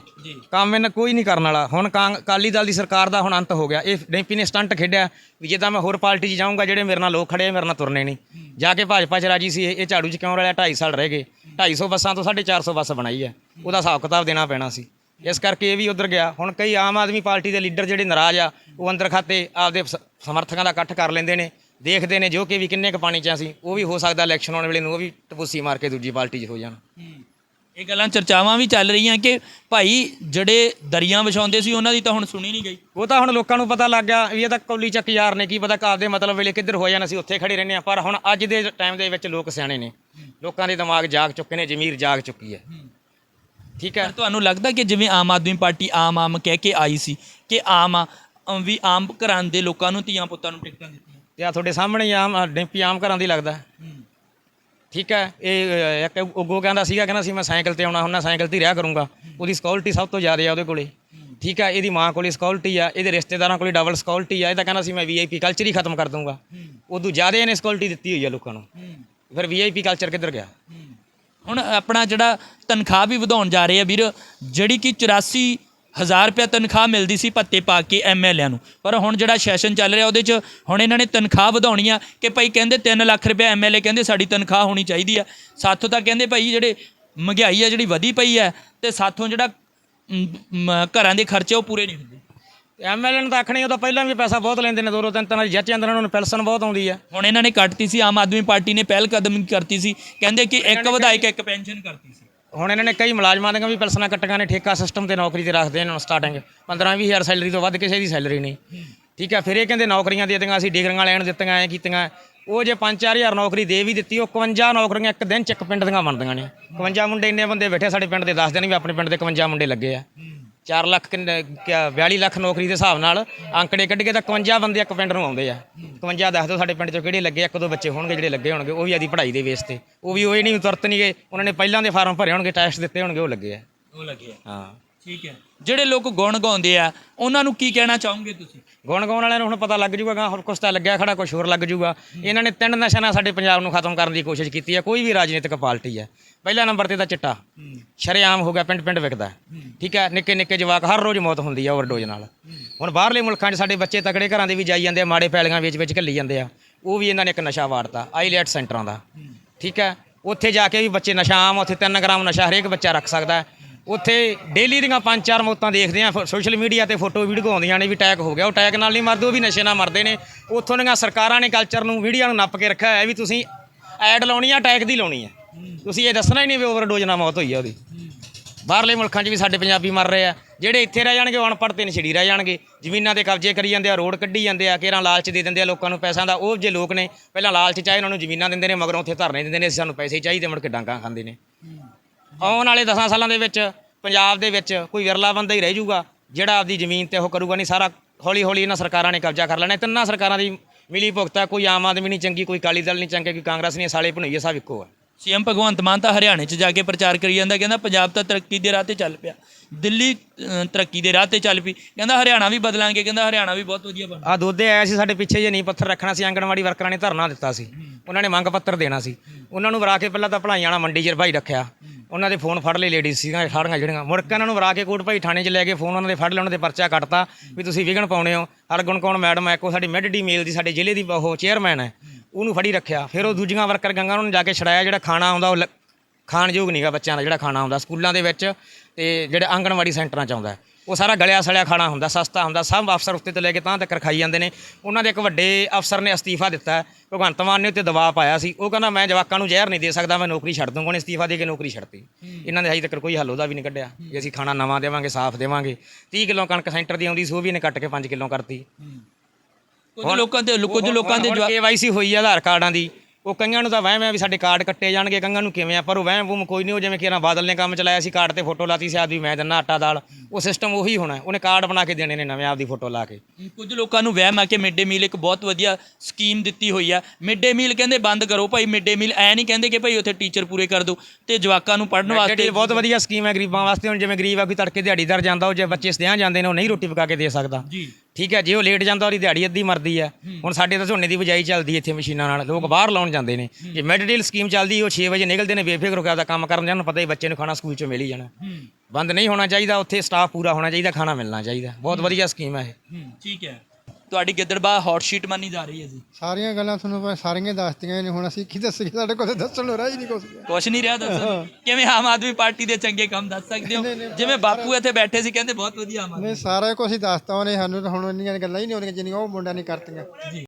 ਕੰਮ ਇਹਨਾਂ ਕੋਈ ਨਹੀਂ ਕਰਨ ਵਾਲਾ। ਹੁਣ ਕਾਂ- ਅਕਾਲੀ ਦਲ ਦੀ ਸਰਕਾਰ ਦਾ ਹੁਣ ਅੰਤ ਹੋ ਗਿਆ। ਇਹ ਡੈਂਪੀ ਨੇ ਸਟੰਟ ਖੇਡਿਆ ਵੀ ਜੇ ਤਾਂ ਮੈਂ ਹੋਰ ਪਾਰਟੀ 'ਚ ਜਾਊਂਗਾ ਜਿਹੜੇ ਮੇਰੇ ਨਾਲ ਲੋਕ ਖੜੇ ਆ, ਮੇਰੇ ਨਾਲ ਤੁਰਨੇ ਨਹੀਂ। ਜਾ ਕੇ ਭਾਜਪਾ 'ਚ ਰਾਜੀ ਸੀ ਇਹ ਝਾੜੂ 'ਚ ਕਿਉਂ ਰਲਿਆ? 2.5 ਸਾਲ ਰਹਿ ਗਏ। 250 ਬੱਸਾਂ ਤੋਂ 450 ਬੱਸ ਬਣਾਈ ਹੈ। ਉਹਦਾ ਹਿਸਾਬ ਕਿਤਾਬ ਦੇਣਾ ਪੈਣਾ ਸੀ। ਇਸ ਕਰਕੇ ਇਹ ਵੀ ਉਧਰ ਗਿਆ। ਹੁਣ ਕਈ ਆਮ ਆਦਮੀ ਪਾਰਟੀ ਦੇ ਲੀਡਰ ਜਿਹੜੇ ਨਾਰਾਜ਼ ਆ ਉਹ ਅੰਦਰ ਖਾਤੇ ਆਪਦੇ ਸਮਰਥਕਾਂ ਦਾ ਇਕੱਠ ਕਰ ਲੈਂਦੇ ਨੇ। ਦੇਖਦੇ ਨੇ ਜੋ ਕਿ ਵੀ ਕਿੰਨੇ ਕੁ ਪਾਣੀ 'ਚ ਅਸੀਂ ਉਹ ਵੀ ਹੋ ਸਕਦਾ ਇਲੈਕਸ਼ਨ ਆਉਣ ਵੇਲੇ ਨੂੰ ਉਹ ਵੀ ਟਪੂਸੀ ਮਾਰ ਕੇ ਦੂਜੀ ਪਾਰਟੀ 'ਚ ਹੋ ਜਾਣ। ਇਹ ਗੱਲਾਂ ਚਰਚਾਵਾਂ ਵੀ ਚੱਲ ਰਹੀਆਂ ਕਿ ਭਾਈ ਜਿਹੜੇ ਦਰੀਆਂ ਵਿਛਾਉਂਦੇ ਸੀ ਉਹਨਾਂ ਦੀ ਤਾਂ ਹੁਣ ਸੁਣੀ ਨਹੀਂ ਗਈ। ਉਹ ਤਾਂ ਹੁਣ ਲੋਕਾਂ ਨੂੰ ਪਤਾ ਲੱਗ ਗਿਆ ਵੀ ਇਹ ਤਾਂ ਕੌਲੀ ਚੱਕ ਯਾਰ ਨੇ ਕੀ ਪਤਾ ਕਾਦੇ ਮਤਲਬ ਵੇਲੇ ਕਿੱਧਰ ਹੋ ਜਾਣ ਅਸੀਂ ਉੱਥੇ ਖੜੇ ਰਹਿੰਦੇ ਆ ਪਰ ਹੁਣ ਅੱਜ ਦੇ ਟਾਈਮ ਦੇ ਵਿੱਚ ਲੋਕ ਸਿਆਣੇ ਨੇ। ਲੋਕਾਂ ਦੇ ਦਿਮਾਗ ਜਾਗ ਚੁੱਕੇ ਨੇ ਜ਼ਮੀਰ ਜਾਗ ਚੁੱਕੀ ਹੈ। ਠੀਕ ਹੈ? ਤੁਹਾਨੂੰ ਲੱਗਦਾ ਕਿ ਜਿਵੇਂ ਆਮ ਆਦਮੀ ਪਾਰਟੀ ਆਮ ਆਮ ਕਹਿ ਕੇ ਆਈ ਸੀ ਕਿ ਆਮ ਆ- ਵੀ ਆਮ ਘਰਾਂ ਦੇ ਲੋਕਾਂ ਨੂੰ ਧੀਆਂ ਪੁੱਤਾਂ ਨੂੰ ਟਿਕਟਾਂ ਦਿੱਤੀਆਂ? ਤੇ ਆ ਤੁਹਾਡੇ ਸਾਹਮਣੇ ਆਮ ਡਿੰਪੀ ਆਮ ਘਰਾਂ ਦੀ ਲੱਗਦਾ। ਠੀਕ ਹੈ, ਇਹ ਇੱਕ ਉਗੋ ਕਹਿੰਦਾ ਸੀਗਾ, ਕਹਿੰਦਾ ਸੀ ਮੈਂ ਸਾਈਕਲ ਤੇ ਆਉਣਾ ਹੁੰਦਾ ਸਾਈਕਲ ਤੇ ਹੀ ਰਿਹਾ ਕਰੂੰਗਾ। ਉਹਦੀ ਸਿਕਿਉਰਿਟੀ ਸਭ ਤੋਂ ਜ਼ਿਆਦਾ ਆ ਉਹਦੇ ਕੋਲੇ। ਠੀਕ ਹੈ, ਇਹਦੀ ਮਾਂ ਕੋਲੇ ਸਿਕਿਉਰਿਟੀ ਆ, ਇਹਦੇ ਰਿਸ਼ਤੇਦਾਰਾਂ ਕੋਲੇ ਡਬਲ ਸਿਕਿਉਰਿਟੀ ਆ, ਇਹ ਤਾਂ ਕਹਿੰਦਾ ਸੀ ਮੈਂ ਵੀਆਈਪੀ ਕਲਚਰ ਹੀ ਖਤਮ ਕਰ ਦੂੰਗਾ ਉਦੋਂ ਜ਼ਿਆਦਾ ਇਹਨੇ ਸਿਕਿਉਰਿਟੀ ਦਿੱਤੀ ਹੋਈ ਆ ਲੋਕਾਂ ਨੂੰ। ਫਿਰ ਵੀਆਈਪੀ ਕਲਚਰ ਕਿੱਧਰ ਗਿਆ? ਹੁਣ ਆਪਣਾ ਜਿਹੜਾ ਤਨਖਾਹ ਵੀ ਵਧਾਉਣ ਜਾ ਰਹੇ ਆ ਵੀਰ, ਜਿਹੜੀ ਕਿ 84 ਹਜ਼ਾਰ ਰੁਪਏ ਤਨਖਾਹ ਮਿਲਦੀ ਸੀ ਭੱਤੇ ਪਾ ਕੇ ਐਮਐਲਏ ਨੂੰ। ਪਰ ਹੁਣ ਜਿਹੜਾ ਸੈਸ਼ਨ ਚੱਲ ਰਿਹਾ ਉਹਦੇ 'ਚ ਹੁਣ ਇਹਨਾਂ ਨੇ ਤਨਖਾਹ ਵਧਾਉਣੀ ਆ ਕਿ ਭਾਈ ਕਹਿੰਦੇ 3 ਲੱਖ ਰੁਪਏ ਐਮਐਲਏ ਕਹਿੰਦੇ ਸਾਡੀ ਤਨਖਾਹ ਹੋਣੀ ਚਾਹੀਦੀ ਆ। ਸਾਥੋਂ ਤਾਂ ਕਹਿੰਦੇ ਭਾਈ ਜਿਹੜੇ ਮਹਿੰਗਾਈ ਆ ਜਿਹੜੀ ਵਧੀ ਪਈ ਆ ਤੇ ਸਾਥੋਂ ਜਿਹੜਾ ਘਰਾਂ ਦੇ ਖਰਚੇ ਉਹ ਪੂਰੇ ਨਹੀਂ ਹੁੰਦੇ। ਐਮਐਲਏ ਨੂੰ ਤਾਂ ਆਖਣੀ ਉਹ ਤਾਂ ਪਹਿਲਾਂ ਵੀ ਪੈਸਾ ਬਹੁਤ ਲੈਂਦੇ ਨੇ ਦੋ ਦੋ ਤਿੰਨ ਤਿੰਨ ਜੱਜ ਅੰਦਰ ਉਹਨਾਂ ਨੂੰ ਪੈਨਸ਼ਨ ਬਹੁਤ ਆਉਂਦੀ ਆ। ਹੁਣ ਇਹਨਾਂ ਨੇ ਕੱਟਤੀ ਸੀ ਆਮ ਆਦਮੀ ਪਾਰਟੀ ਨੇ ਪਹਿਲ ਕਦਮ ਕਰਤੀ ਸੀ ਕਹਿੰਦੇ ਕਿ ਇੱਕ ਵਿਧਾਇਕ ਇੱਕ ਪੈਨਸ਼ਨ ਕਰਤੀ ਸੀ। ਹੁਣ ਇਹਨਾਂ ਨੇ ਕਈ ਮੁਲਾਜ਼ਮਾਂ ਦੀਆਂ ਵੀ ਪੈਨਸ਼ਨਾਂ ਕੱਟੀਆਂ ਨੇ, ਠੇਕਾ ਸਿਸਟਮ ਤੇ ਨੌਕਰੀ ਤੇ ਰੱਖਦੇ ਨੇ ਨੂੰ ਸਟਾਰਟਿੰਗ 15 ਵੀਹ ਹਜ਼ਾਰ ਸੈਲਰੀ ਤੋਂ ਵੱਧ ਕਿਸੇ ਦੀ ਸੈਲਰੀ ਨਹੀਂ। ਠੀਕ ਆ ਫਿਰ ਇਹ ਕਹਿੰਦੇ ਨੌਕਰੀਆਂ ਦੇ ਦਿੱਤੀਆਂ, ਅਸੀਂ ਡਿਗਰੀਆਂ ਲੈਣ ਦਿੱਤੀਆਂ, ਐ ਕੀਤੀਆਂ। ਉਹ ਜੇ 5-4000 ਨੌਕਰੀ ਦੇ ਵੀ ਦਿੱਤੀ, ਉਹ 51 ਨੌਕਰੀਆਂ ਇੱਕ ਦਿਨ ਚ ਇੱਕ ਪਿੰਡ ਦੀਆਂ ਬਣਦੀਆਂ ਨੇ। 51 ਮੁੰਡੇ ਇੰਨੇ ਬੰਦੇ ਬੈਠੇ ਸਾਡੇ ਪਿੰਡ ਦੇ ਦੱਸ ਦੇਣ ਵੀ ਆਪਣੇ ਪਿੰਡ ਦੇ 51 ਮੁੰਡੇ ਲੱਗੇ ਆ। 4 ਲੱਖ ਕਿੰਨੇ ਕਿਆ 42 ਲੱਖ ਨੌਕਰੀ ਦੇ ਹਿਸਾਬ ਨਾਲ ਅੰਕੜੇ ਕੱਢ ਕੇ ਤਾਂ 51 ਬੰਦੇ ਇੱਕ ਪਿੰਡ ਨੂੰ ਆਉਂਦੇ ਆ। 51 ਦੱਸ ਦਿਓ ਸਾਡੇ ਪਿੰਡ ਚੋਂ ਕਿਹੜੇ ਲੱਗੇ ਇੱਕ ਦੋ ਬੱਚੇ ਹੋਣਗੇ ਜਿਹੜੇ ਲੱਗੇ ਹੋਣਗੇ ਉਹ ਵੀ ਆਦੀ ਪੜ੍ਹਾਈ ਦੇ ਬੇਸ ਤੇ। ਉਹ ਵੀ ਉਹ ਨਹੀਂ ਤੁਰਤ ਨਹੀਂ ਗਏ ਉਹਨਾਂ ਨੇ ਪਹਿਲਾਂ ਦੇ ਫਾਰਮ ਭਰੇ ਹੋਣਗੇ ਟੈਸਟ ਦਿੱਤੇ ਹੋਣਗੇ ਉਹ ਲੱਗੇ ਆ। ਉਹ ਲੱਗੇ ਹਾਂ। ਠੀਕ ਹੈ। ਜਿਹੜੇ ਲੋਕ ਗੁਣ ਗਾਉਂਦੇ ਆ ਉਹਨਾਂ ਨੂੰ ਕੀ ਕਹਿਣਾ ਚਾਹੋਗੇ ਤੁਸੀਂ? ਗੁਣ ਗਾਉਣ ਵਾਲਿਆਂ ਨੂੰ ਹੁਣ ਪਤਾ ਲੱਗ ਜੂਗਾ ਗਾ ਹੋਰ ਕੁਛ ਤਾਂ ਲੱਗਿਆ ਖੜਾ ਕੁਛ ਹੋਰ ਲੱਗ ਜੂਗਾ ਇਹਨਾਂ ਨੇ ਤਿੰਨ ਨਸ਼ਾ ਨਾਲ ਸਾਡੇ ਪੰਜਾਬ ਨੂੰ ਖਤਮ ਕਰਨ ਦੀ ਕੋਸ਼ਿਸ਼ ਕੀਤੀ ਹੈ ਕੋਈ ਵੀ ਰਾਜਨੀਤਿਕ ਪਾਰਟੀ ਹੈ। ਪਹਿਲਾ ਨੰਬਰ ਤੇ ਤਾਂ ਚਿੱਟਾ। ਸ਼ਰੇਆਮ ਹੋ ਗਿਆ ਪਿੰਡ ਪਿੰਡ ਵਿਕਦਾ। ਠੀਕ ਹੈ ਨਿੱਕੇ ਨਿੱਕੇ ਜਵਾਕ ਹਰ ਰੋਜ਼ ਮੌਤ ਹੁੰਦੀ ਹੈ ਓਵਰਡੋਜ਼ ਨਾਲ। ਹੁਣ ਬਾਹਰਲੇ ਮੁਲਕਾਂ 'ਚ ਸਾਡੇ ਬੱਚੇ ਤਕੜੇ ਘਰਾਂ ਦੇ ਵੀ ਜਾਈ ਜਾਂਦੇ ਆ ਮਾੜੇ ਪੈਲੀਆਂ ਵਿੱਚ ਵਿੱਚ ਘੱਲੀ ਜਾਂਦੇ ਆ। ਉਹ ਵੀ ਇਹਨਾਂ ਨੇ ਇੱਕ ਨਸ਼ਾ ਵਾੜਤਾ ਆਈਲੈਟ ਸੈਂਟਰਾਂ ਦਾ। ਠੀਕ ਹੈ ਉੱਥੇ ਜਾ ਕੇ ਵੀ ਬੱਚੇ ਨਸ਼ਾ ਆਮ ਉੱਥੇ 3 ਗ੍ਰਾਮ ਨਸ਼ਾ ਹਰੇਕ ਬੱਚਾ ਰੱਖ ਸਕਦਾ ਹੈ। ਉੱਥੇ ਡੇਲੀ ਦੀਆਂ ਪੰਜ ਚਾਰ ਮੌਤਾਂ ਦੇਖਦੇ ਆ ਸੋਸ਼ਲ ਮੀਡੀਆ ਤੇ ਫੋਟੋ ਵੀਡੀਓ ਆਉਂਦੀਆਂ ਨੇ ਵੀ ਅਟੈਕ ਹੋ ਗਿਆ। ਉਹ ਅਟੈਕ ਨਾਲ ਨਹੀਂ ਮਰਦੇ, ਉਹ ਵੀ ਨਸ਼ੇ ਨਾਲ ਮਰਦੇ ਨੇ। ਉੱਥੋਂ ਦੀਆਂ ਸਰਕਾਰਾਂ ਨੇ ਕਲਚਰ ਨੂੰ ਮੀਡੀਆ ਨੂੰ ਨੱਪ ਕੇ ਰੱਖਿਆ ਹੈ ਵੀ ਤੁਸੀਂ ਐਡ ਲਾਉਣੀ ਆ ਅਟੈਕ ਦੀ ਲਾਉਣੀ ਆ। ਤੁਸੀਂ ਇਹ ਦੱਸਣਾ ਹੀ ਨਹੀਂ ਵੀ ਓਵਰਡੋਜ਼ ਨਾਲ ਮੌਤ ਹੋਈ ਆ ਉਹਦੀ। ਬਾਹਰਲੇ ਮੁਲਕਾਂ 'ਚ ਵੀ ਸਾਡੇ ਪੰਜਾਬੀ ਮਰ ਰਹੇ ਆ। ਜਿਹੜੇ ਇੱਥੇ ਰਹਿ ਜਾਣਗੇ, ਉਹ ਅਨਪੜ੍ਹ ਤੇ ਨਸ਼ੇੜੀ ਰਹਿ ਜਾਣਗੇ। ਜ਼ਮੀਨਾਂ ਦੇ ਕਬਜ਼ੇ ਕਰੀ ਜਾਂਦੇ ਆ, ਰੋਡ ਕੱਢੀ ਜਾਂਦੇ ਆ ਕਿਹੜਾ ਲਾਲਚ ਦੇ ਦਿੰਦੇ ਆ ਲੋਕਾਂ ਨੂੰ ਪੈਸਿਆਂ ਦਾ। ਉਹ ਜੇ ਲੋਕ ਨੇ, ਪਹਿਲਾਂ ਲਾਲਚ ਚਾਹੇ ਉਹਨਾਂ ਨੂੰ ਜ਼ਮੀਨਾਂ ਦਿੰਦੇ ਨੇ, ਮਗਰੋਂ ਉੱਥੇ ਧਰਨੇ ਦਿੰਦੇ ਨੇ ਸਾਨੂੰ ਪੈਸੇ ਚਾਹੀਦੇ, ਮੁੜ ਕੇ ਡਾਂਗਾ ਖਾਂਦੇ ਨੇ। ਆਉਣ ਵਾਲੇ 10 ਸਾਲਾਂ ਦੇ ਵਿੱਚ ਪੰਜਾਬ ਦੇ ਵਿੱਚ ਕੋਈ ਵਿਰਲਾ ਬੰਦਾ ਹੀ ਰਹਿ ਜਾਊਗਾ ਜਿਹੜਾ ਆਪਦੀ ਜ਼ਮੀਨ ਤੇ ਉਹ ਕਰੂਗਾ ਨਹੀਂ। ਸਾਰਾ ਹੌਲੀ ਹੌਲੀ ਇਹਨਾਂ ਸਰਕਾਰਾਂ ਨੇ ਕਬਜ਼ਾ ਕਰ ਲੈਣਾ। ਤਿੰਨਾਂ ਸਰਕਾਰਾਂ ਦੀ ਮਿਲੀ ਭੁਗਤਾ ਕੋਈ ਆਮ ਆਦਮੀ ਨਹੀਂ ਚੰਗੀ ਕੋਈ ਕਾਲੀ ਦਲ ਨਹੀਂ ਚੰਗੇ ਕੋਈ ਕਾਂਗਰਸ ਨਹੀਂ ਸਾਲੇ ਭਣੋਈਏ ਸਭ ਇੱਕੋ ਆ। ਸੀਐਮ ਭਗਵੰਤ ਮਾਨ ਤਾਂ ਹਰਿਆਣੇ 'ਚ ਜਾ ਕੇ ਪ੍ਰਚਾਰ ਕਰੀ ਜਾਂਦਾ ਕਹਿੰਦਾ ਪੰਜਾਬ ਤਾਂ ਤਰੱਕੀ ਦੇ ਰਾਹ ਤੇ ਚੱਲ ਪਿਆ। ਦਿੱਲੀ ਤਰੱਕੀ ਦੇ ਰਾਹ ਤੇ ਚੱਲ ਪਈ। ਕਹਿੰਦਾ ਹਰਿਆਣਾ ਵੀ ਬਦਲਾਂਗੇ ਕਹਿੰਦਾ ਹਰਿਆਣਾ ਵੀ ਬਹੁਤ ਵਧੀਆ ਬਣ। ਆ ਦੋਦੇ ਆਇਆ ਸੀ ਸਾਡੇ ਪਿੱਛੇ ਜੇ ਨਹੀਂ ਪੱਥਰ ਰੱਖਣਾ ਸੀ ਆਂਗਣਵਾੜੀ ਵਰਕਰਾਂ ਨੇ ਧਰਨਾ ਦਿੱਤਾ ਸੀ। ਉਹਨਾਂ ਨੇ ਮੰਗ ਪੱਤਰ ਦੇਣਾ ਸੀ। ਉਹਨਾਂ ਨੂੰ ਵਰਾ ਕੇ ਪਹਿਲਾਂ ਤਾਂ ਭਲਾਈਆਂ ਵਾਲਾ ਮੰਡੀ 'ਚ ਭਾਈ ਰੱਖਿਆ। ਉਹਨਾਂ ਦੇ ਫੋਨ ਫੜ ਲਏ ਲੇਡੀਜ਼ ਸੀਗੀਆਂ ਸਾਰੀਆਂ ਜਿਹੜੀਆਂ। ਮੁੜ ਕੇ ਉਹਨਾਂ ਨੂੰ ਵਰਾ ਕੇ ਕੋਟ ਭਾਈ ਥਾਣੇ 'ਚ ਲੈ ਕੇ ਫੋਨ ਉਹਨਾਂ ਦੇ ਫੜ ਲਏ, ਉਹਨਾਂ ਦੇ ਪਰਚਾ ਕੱਟਤਾ ਵੀ ਤੁਸੀਂ ਵਿਗਣ ਪਾਉਣੇ ਹੋ। ਹਰਗੁਣ ਕੌਣ, ਮੈਡਮ ਹੈ ਕੋ ਸਾਡੀ ਮਿਡ ਡੀ ਮੇਲ ਦੀ, ਸਾਡੇ ਜ਼ਿਲ੍ਹੇ ਦੀ ਉਹ ਚੇਅਰਮੈਨ ਹੈ, ਉਹਨੂੰ ਫੜੀ ਰੱਖਿਆ। ਫਿਰ ਉਹ ਦੂਜੀਆਂ ਵਰਕਰ ਗੰਗਾ ਉਹਨਾਂ ਨੂੰ ਜਾ ਕੇ ਛੜਾਇਆ ਜਿਹੜਾ ਖਾਣਾ ਆਉਂਦਾ ਉਹ ਲ- ਖਾਣ ਯੋਗ ਨਹੀਂਗਾ ਬੱਚਿਆਂ ਦਾ, ਜਿਹੜਾ ਖਾਣਾ ਆਉਂਦਾ, ਸਕੂਲਾਂ ਦੇ ਵਿੱਚ ਤੇ ਜਿਹੜੇ ਆਂਗਣਵਾੜੀ ਸੈਂਟਰਾਂ 'ਚ ਆਉਂਦਾ ਉਹ ਸਾਰਾ ਗਲਿਆ ਸੜਿਆ ਖਾਣਾ ਹੁੰਦਾ ਸਸਤਾ ਹੁੰਦਾ ਸਭ ਅਫਸਰ ਉੱਤੇ ਤੋਂ ਲੈ ਕੇ ਤਾਂ ਤੱਕ ਖਾਈ ਜਾਂਦੇ ਨੇ। ਉਹਨਾਂ ਦੇ ਇੱਕ ਵੱਡੇ ਅਫਸਰ ਨੇ ਅਸਤੀਫਾ ਦਿੱਤਾ। ਭਗਵੰਤ ਮਾਨ ਨੇ ਉੱਤੇ ਦਬਾਅ ਪਾਇਆ ਸੀ। ਉਹ ਕਹਿੰਦਾ ਮੈਂ ਜਵਾਕਾਂ ਨੂੰ ਜ਼ਹਿਰ ਨਹੀਂ ਦੇ ਸਕਦਾ ਮੈਂ ਨੌਕਰੀ ਛੱਡ ਦੂੰਗਾ। ਉਹਨੇ ਅਸਤੀਫਾ ਦੇ ਕੇ ਨੌਕਰੀ ਛੱਡਤੀ। ਇਹਨਾਂ ਨੇ ਅਜੇ ਤੱਕ ਕੋਈ ਹੱਲ ਉਹਦਾ ਵੀ ਨਹੀਂ ਕੱਢਿਆ ਵੀ ਅਸੀਂ ਖਾਣਾ ਨਵਾਂ ਦੇਵਾਂਗੇ ਸਾਫ਼ ਦੇਵਾਂਗੇ। 30 ਕਿਲੋ ਕਣਕ ਸੈਂਟਰ ਦੀ ਆਉਂਦੀ ਸੀ ਉਹ ਵੀ ਇਹਨੇ ਕੱਟ ਕੇ 5 ਕਿਲੋ ਕਰਤੀ। ਕੁਝ ਲੋਕਾਂ ਦੇ ਕੁਝ ਲੋਕਾਂ ਦੇ ਜਵਾ- ਕੇਵਾਈਸੀ ਹੋਈ ਆ ਆਧਾਰ ਕਾਰਡਾਂ ਦੀ। ਉਹ ਕਈਆਂ ਨੂੰ ਤਾਂ ਵਹਿਮ ਹੈ ਵੀ ਸਾਡੇ ਕਾਰਡ ਕੱਟੇ ਜਾਣਗੇ ਕਈਆਂ ਨੂੰ ਕਿਵੇਂ ਆ ਪਰ ਉਹ ਵਹਿਮ ਵੂਮ ਕੋਈ ਨਹੀਂ ਉਹ ਜਿਵੇਂ ਕਿ ਨਾ ਬਾਦਲ ਨੇ ਕੰਮ ਚਲਾਇਆ ਸੀ ਕਾਰਡ ਤੇ ਫੋਟੋ ਲਾਤੀ ਸੀ ਆਦਮੀ ਮੈਂ ਦਿੰਦਾ ਆਟਾ ਦਾਲ ਉਹ ਸਿਸਟਮ ਉਹੀ ਹੋਣਾ ਉਹਨੇ ਕਾਰਡ ਬਣਾ ਕੇ ਦੇਣੇ ਨੇ ਨਵੇਂ ਆਪਦੀ ਫੋਟੋ ਲਾ ਕੇ। ਕੁਝ ਲੋਕਾਂ ਨੂੰ ਵਹਿਮ ਆ ਕਿ ਮਿਡ ਡੇ ਮੀਲ ਇੱਕ ਬਹੁਤ ਵਧੀਆ ਸਕੀਮ ਦਿੱਤੀ ਹੋਈ ਆ। ਮਿਡ ਡੇ ਮੀਲ ਕਹਿੰਦੇ ਬੰਦ ਕਰੋ ਭਾਈ ਮਿਡ ਡੇ ਮੀਲ ਐ ਨਹੀਂ ਕਹਿੰਦੇ ਕਿ ਭਾਈ ਉੱਥੇ ਟੀਚਰ ਪੂਰੇ ਕਰ ਦਿਓ ਤੇ ਜਵਾਕਾਂ ਨੂੰ ਵਾਸਤੇ ਵਾਸਤੇ ਬਹੁਤ ਵਧੀਆ ਸਕੀਮ ਹੈ ਗਰੀਬਾਂ ਵਾਸਤੇ ਹੁਣ ਜਿਵੇਂ ਗਰੀਬ ਆ ਕੋਈ ਤੜਕੇ ਦਿਹਾੜੀਦਾਰ ਜਾਂਦਾ ਉਹ ਜੇ ਬੱਚੇ ਸਦਿਆਂ ਜਾਂਦੇ ਨੇ ਉਹ ਨਹੀਂ ਰੋਟੀ ਪਕਾ ਕੇ ਦੇ ਸਕਦਾ। ਜੀ। ਠੀਕ ਹੈ ਜੇ ਉਹ ਲੇਟ ਜਾਂਦਾ ਉਹਦੀ ਦਿਹਾੜੀ ਅੱਧੀ ਮਰਦੀ ਹੈ। ਹੁਣ ਸਾਡੇ ਤਾਂ ਝੋਨੇ ਦੀ ਬਿਜਾਈ ਚੱਲਦੀ ਹੈ ਇੱਥੇ ਮਸ਼ੀਨਾਂ ਨਾਲ ਲੋਕ ਬਾਹਰ ਲਾਉਣ ਜਾਂਦੇ ਨੇ। ਜੇ ਮਿਡ ਡੀਲ ਸਕੀਮ ਚੱਲਦੀ ਉਹ 6 ਵਜੇ ਨਿਕਲਦੇ ਨੇ ਬੇਫਿਕਰ ਹੋ ਕੇ ਆਪਦਾ ਕੰਮ ਕਰਨ ਜਾਣ ਪਤਾ ਹੀ ਬੱਚੇ ਨੂੰ ਖਾਣਾ ਸਕੂਲ ਚੋਂ ਮਿਲ ਹੀ ਜਾਣਾ। ਬੰਦ ਨਹੀਂ ਹੋਣਾ ਚਾਹੀਦਾ ਉੱਥੇ ਸਟਾਫ ਪੂਰਾ ਹੋਣਾ ਚਾਹੀਦਾ ਖਾਣਾ ਮਿਲਣਾ ਚਾਹੀਦਾ। ਬਹੁਤ ਵਧੀਆ ਸਕੀਮ ਹੈ ਇਹ। ਠੀਕ ਹੈ। ਤੁਹਾਡੀ ਗਿੱਦੜਬਾ ਹੌਟ ਸ਼ੀਟ ਮੰਨੀ ਜਾ ਰਹੀ ਹੈ ਜੀ। ਸਾਰੀਆਂ ਗੱਲਾਂ ਤੁਹਾਨੂੰ ਮੈਂ ਸਾਰੀਆਂ ਦੱਸਤੀਆਂ ਨੇ ਹੁਣ ਅਸੀਂ ਕੀ ਦੱਸੀਏ? ਸਾਡੇ ਕੋਲ ਤਾਂ ਦੱਸਣ ਨੂੰ ਰਹਿ ਹੀ ਨਹੀਂ ਕੁਛ। ਕੁਛ ਨਹੀਂ ਰਿਹਾ ਦੱਸੋ ਕਿਵੇਂ ਆਮ ਆਦਮੀ ਪਾਰਟੀ ਦੇ ਚੰਗੇ ਕੰਮ ਦੱਸ ਸਕਦੇ ਹੋ? ਜਿਵੇਂ ਬਾਪੂ ਇੱਥੇ ਬੈਠੇ ਸੀ ਕਹਿੰਦੇ ਬਹੁਤ ਵਧੀਆ ਆਮ ਆਦਮੀ। ਨਹੀਂ ਸਾਰਾ ਕੁਝ ਹੀ ਦੱਸਤਾ ਉਹਨੇ ਸਾਨੂੰ ਤਾਂ ਹੁਣ ਇੰਨੀਆਂ ਗੱਲਾਂ ਹੀ ਨਹੀਂ ਆਉਂਦੀਆਂ ਜਿੰਨੀਆਂ ਉਹ ਮੁੰਡਿਆਂ ਨੇ ਕਰਤੀਆਂ।